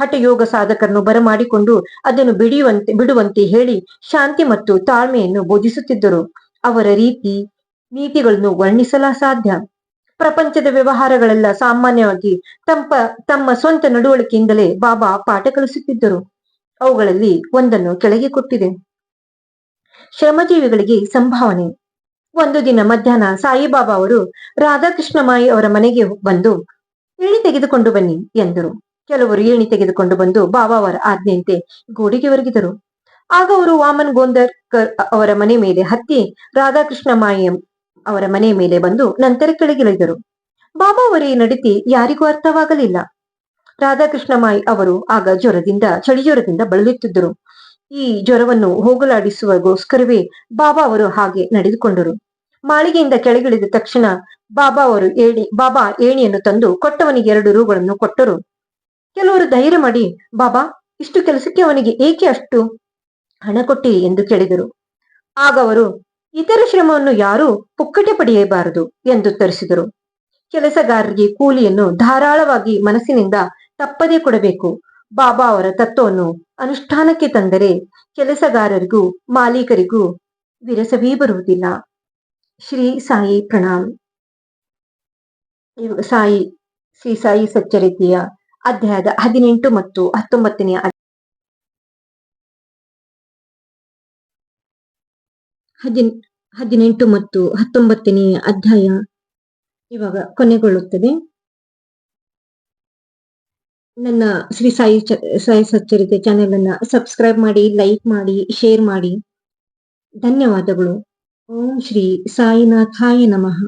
ಹಠಯೋಗ ಸಾಧಕರನ್ನು ಬರಮಾಡಿಕೊಂಡು ಅದನ್ನು ಬಿಡಿಯುವಂತೆ ಬಿಡುವಂತೆ ಹೇಳಿ ಶಾಂತಿ ಮತ್ತು ತಾಳ್ಮೆಯನ್ನು ಬೋಧಿಸುತ್ತಿದ್ದರು. ಅವರ ರೀತಿ ನೀತಿಗಳನ್ನು ವರ್ಣಿಸಲ ಸಾಧ್ಯ ಪ್ರಪಂಚದ ವ್ಯವಹಾರಗಳೆಲ್ಲ ಸಾಮಾನ್ಯವಾಗಿ ತಂಪ ತಮ್ಮ ಸ್ವಂತ ನಡವಳಿಕೆಯಿಂದಲೇ ಬಾಬಾ ಪಾಠ ಕಲಿಸುತ್ತಿದ್ದರು. ಅವುಗಳಲ್ಲಿ ಒಂದನ್ನು ಕೆಳಗೆ ಕೊಟ್ಟಿದೆ. ಶ್ರಮಜೀವಿಗಳಿಗೆ ಸಂಭಾವನೆ. ಒಂದು ದಿನ ಮಧ್ಯಾಹ್ನ ಸಾಯಿಬಾಬಾ ಅವರು ರಾಧಾಕೃಷ್ಣ ಮಾಯಿ ಅವರ ಮನೆಗೆ ಬಂದು, ಇಳಿ ತೆಗೆದುಕೊಂಡು ಬನ್ನಿ ಎಂದರು. ಕೆಲವರು ಏಣಿ ತೆಗೆದುಕೊಂಡು ಬಂದು ಬಾಬಾ ಅವರ ಆಜ್ಞೆಯಂತೆ ಗೋಡೆಗೆ ಒರಗಿದರು. ಆಗ ಅವರು ವಾಮನ್ ಗೋಂದರ್ಕರ್ ಅವರ ಮನೆ ಮೇಲೆ ಹತ್ತಿ ರಾಧಾಕೃಷ್ಣ ಮಾಯಿ ಅವರ ಮನೆ ಮೇಲೆ ಬಂದು ನಂತರ ಕೆಳಗಿಳಿದರು ಬಾಬಾ ಅವರೇ ನಡೆತಿ ಯಾರಿಗೂ ಅರ್ಥವಾಗಲಿಲ್ಲ. ರಾಧಾಕೃಷ್ಣ ಮಾಯಿ ಅವರು ಆಗ ಜ್ವರದಿಂದ ಚಳಿ ಜ್ವರದಿಂದ ಬಳಲುತ್ತಿದ್ದರು. ಈ ಜ್ವರವನ್ನು ಹೋಗಲಾಡಿಸುವಗೋಸ್ಕರವೇ ಬಾಬಾ ಅವರು ಹಾಗೆ ನಡೆದುಕೊಂಡರು. ಮಾಳಿಗೆಯಿಂದ ಕೆಳಗಿಳಿದ ತಕ್ಷಣ ಬಾಬಾ ಅವರು ಏಣಿ, ಬಾಬಾ ಏಣಿಯನ್ನು ತಂದು ಕೊಟ್ಟವನಿಗೆ ಎರಡು ರೂಗಳನ್ನು ಕೊಟ್ಟರು. ಕೆಲವರು ಧೈರ್ಯ ಮಾಡಿ, ಬಾಬಾ, ಇಷ್ಟು ಕೆಲಸಕ್ಕೆ ಅವನಿಗೆ ಏಕೆ ಅಷ್ಟು ಹಣ ಕೊಟ್ಟಿ? ಎಂದು ಕೇಳಿದರು. ಆಗ ಅವರು, ಇತರ ಶ್ರಮವನ್ನು ಯಾರೂ ಪುಕ್ಕಟೆ ಪಡೆಯಬಾರದು ಎಂದು ತರಿಸಿದರು ಕೆಲಸಗಾರರಿಗೆ ಕೂಲಿಯನ್ನು ಧಾರಾಳವಾಗಿ ಮನಸ್ಸಿನಿಂದ ತಪ್ಪದೇ ಕೊಡಬೇಕು. ಬಾಬಾ ಅವರ ತತ್ವವನ್ನು ಅನುಷ್ಠಾನಕ್ಕೆ ತಂದರೆ ಕೆಲಸಗಾರರಿಗೂ, ಮಾಲೀಕರಿಗೂ ವಿರಸವೇ ಬರುವುದಿಲ್ಲ. ಶ್ರೀ ಸಾಯಿ ಪ್ರಣಾಮ್. ಸಾಯಿ, ಶ್ರೀ ಸಾಯಿ ಸಚ್ಚರಿತೆಯ ಅಧ್ಯಾಯದ ಹದಿನೆಂಟು ಮತ್ತು ಹತ್ತೊಂಬತ್ತನೆಯ ಹದಿನ್, ಹದಿನೆಂಟು ಮತ್ತು ಹತ್ತೊಂಬತ್ತನೆಯ ಅಧ್ಯಾಯ ಇವಾಗ ಕೊನೆಗೊಳ್ಳುತ್ತದೆ. ನನ್ನ ಶ್ರೀ ಸಾಯಿ ಸಾಯಿ ಸಚ್ಚರಿತೆ ಚಾನೆಲ್ ಅನ್ನ ಸಬ್ಸ್ಕ್ರೈಬ್ ಮಾಡಿ ಲೈಕ್ ಮಾಡಿ ಶೇರ್ ಮಾಡಿ. ಧನ್ಯವಾದಗಳು. ಓಂ ಶ್ರೀ ಸಾಯಿನಾಥಾಯ ನಮಃ.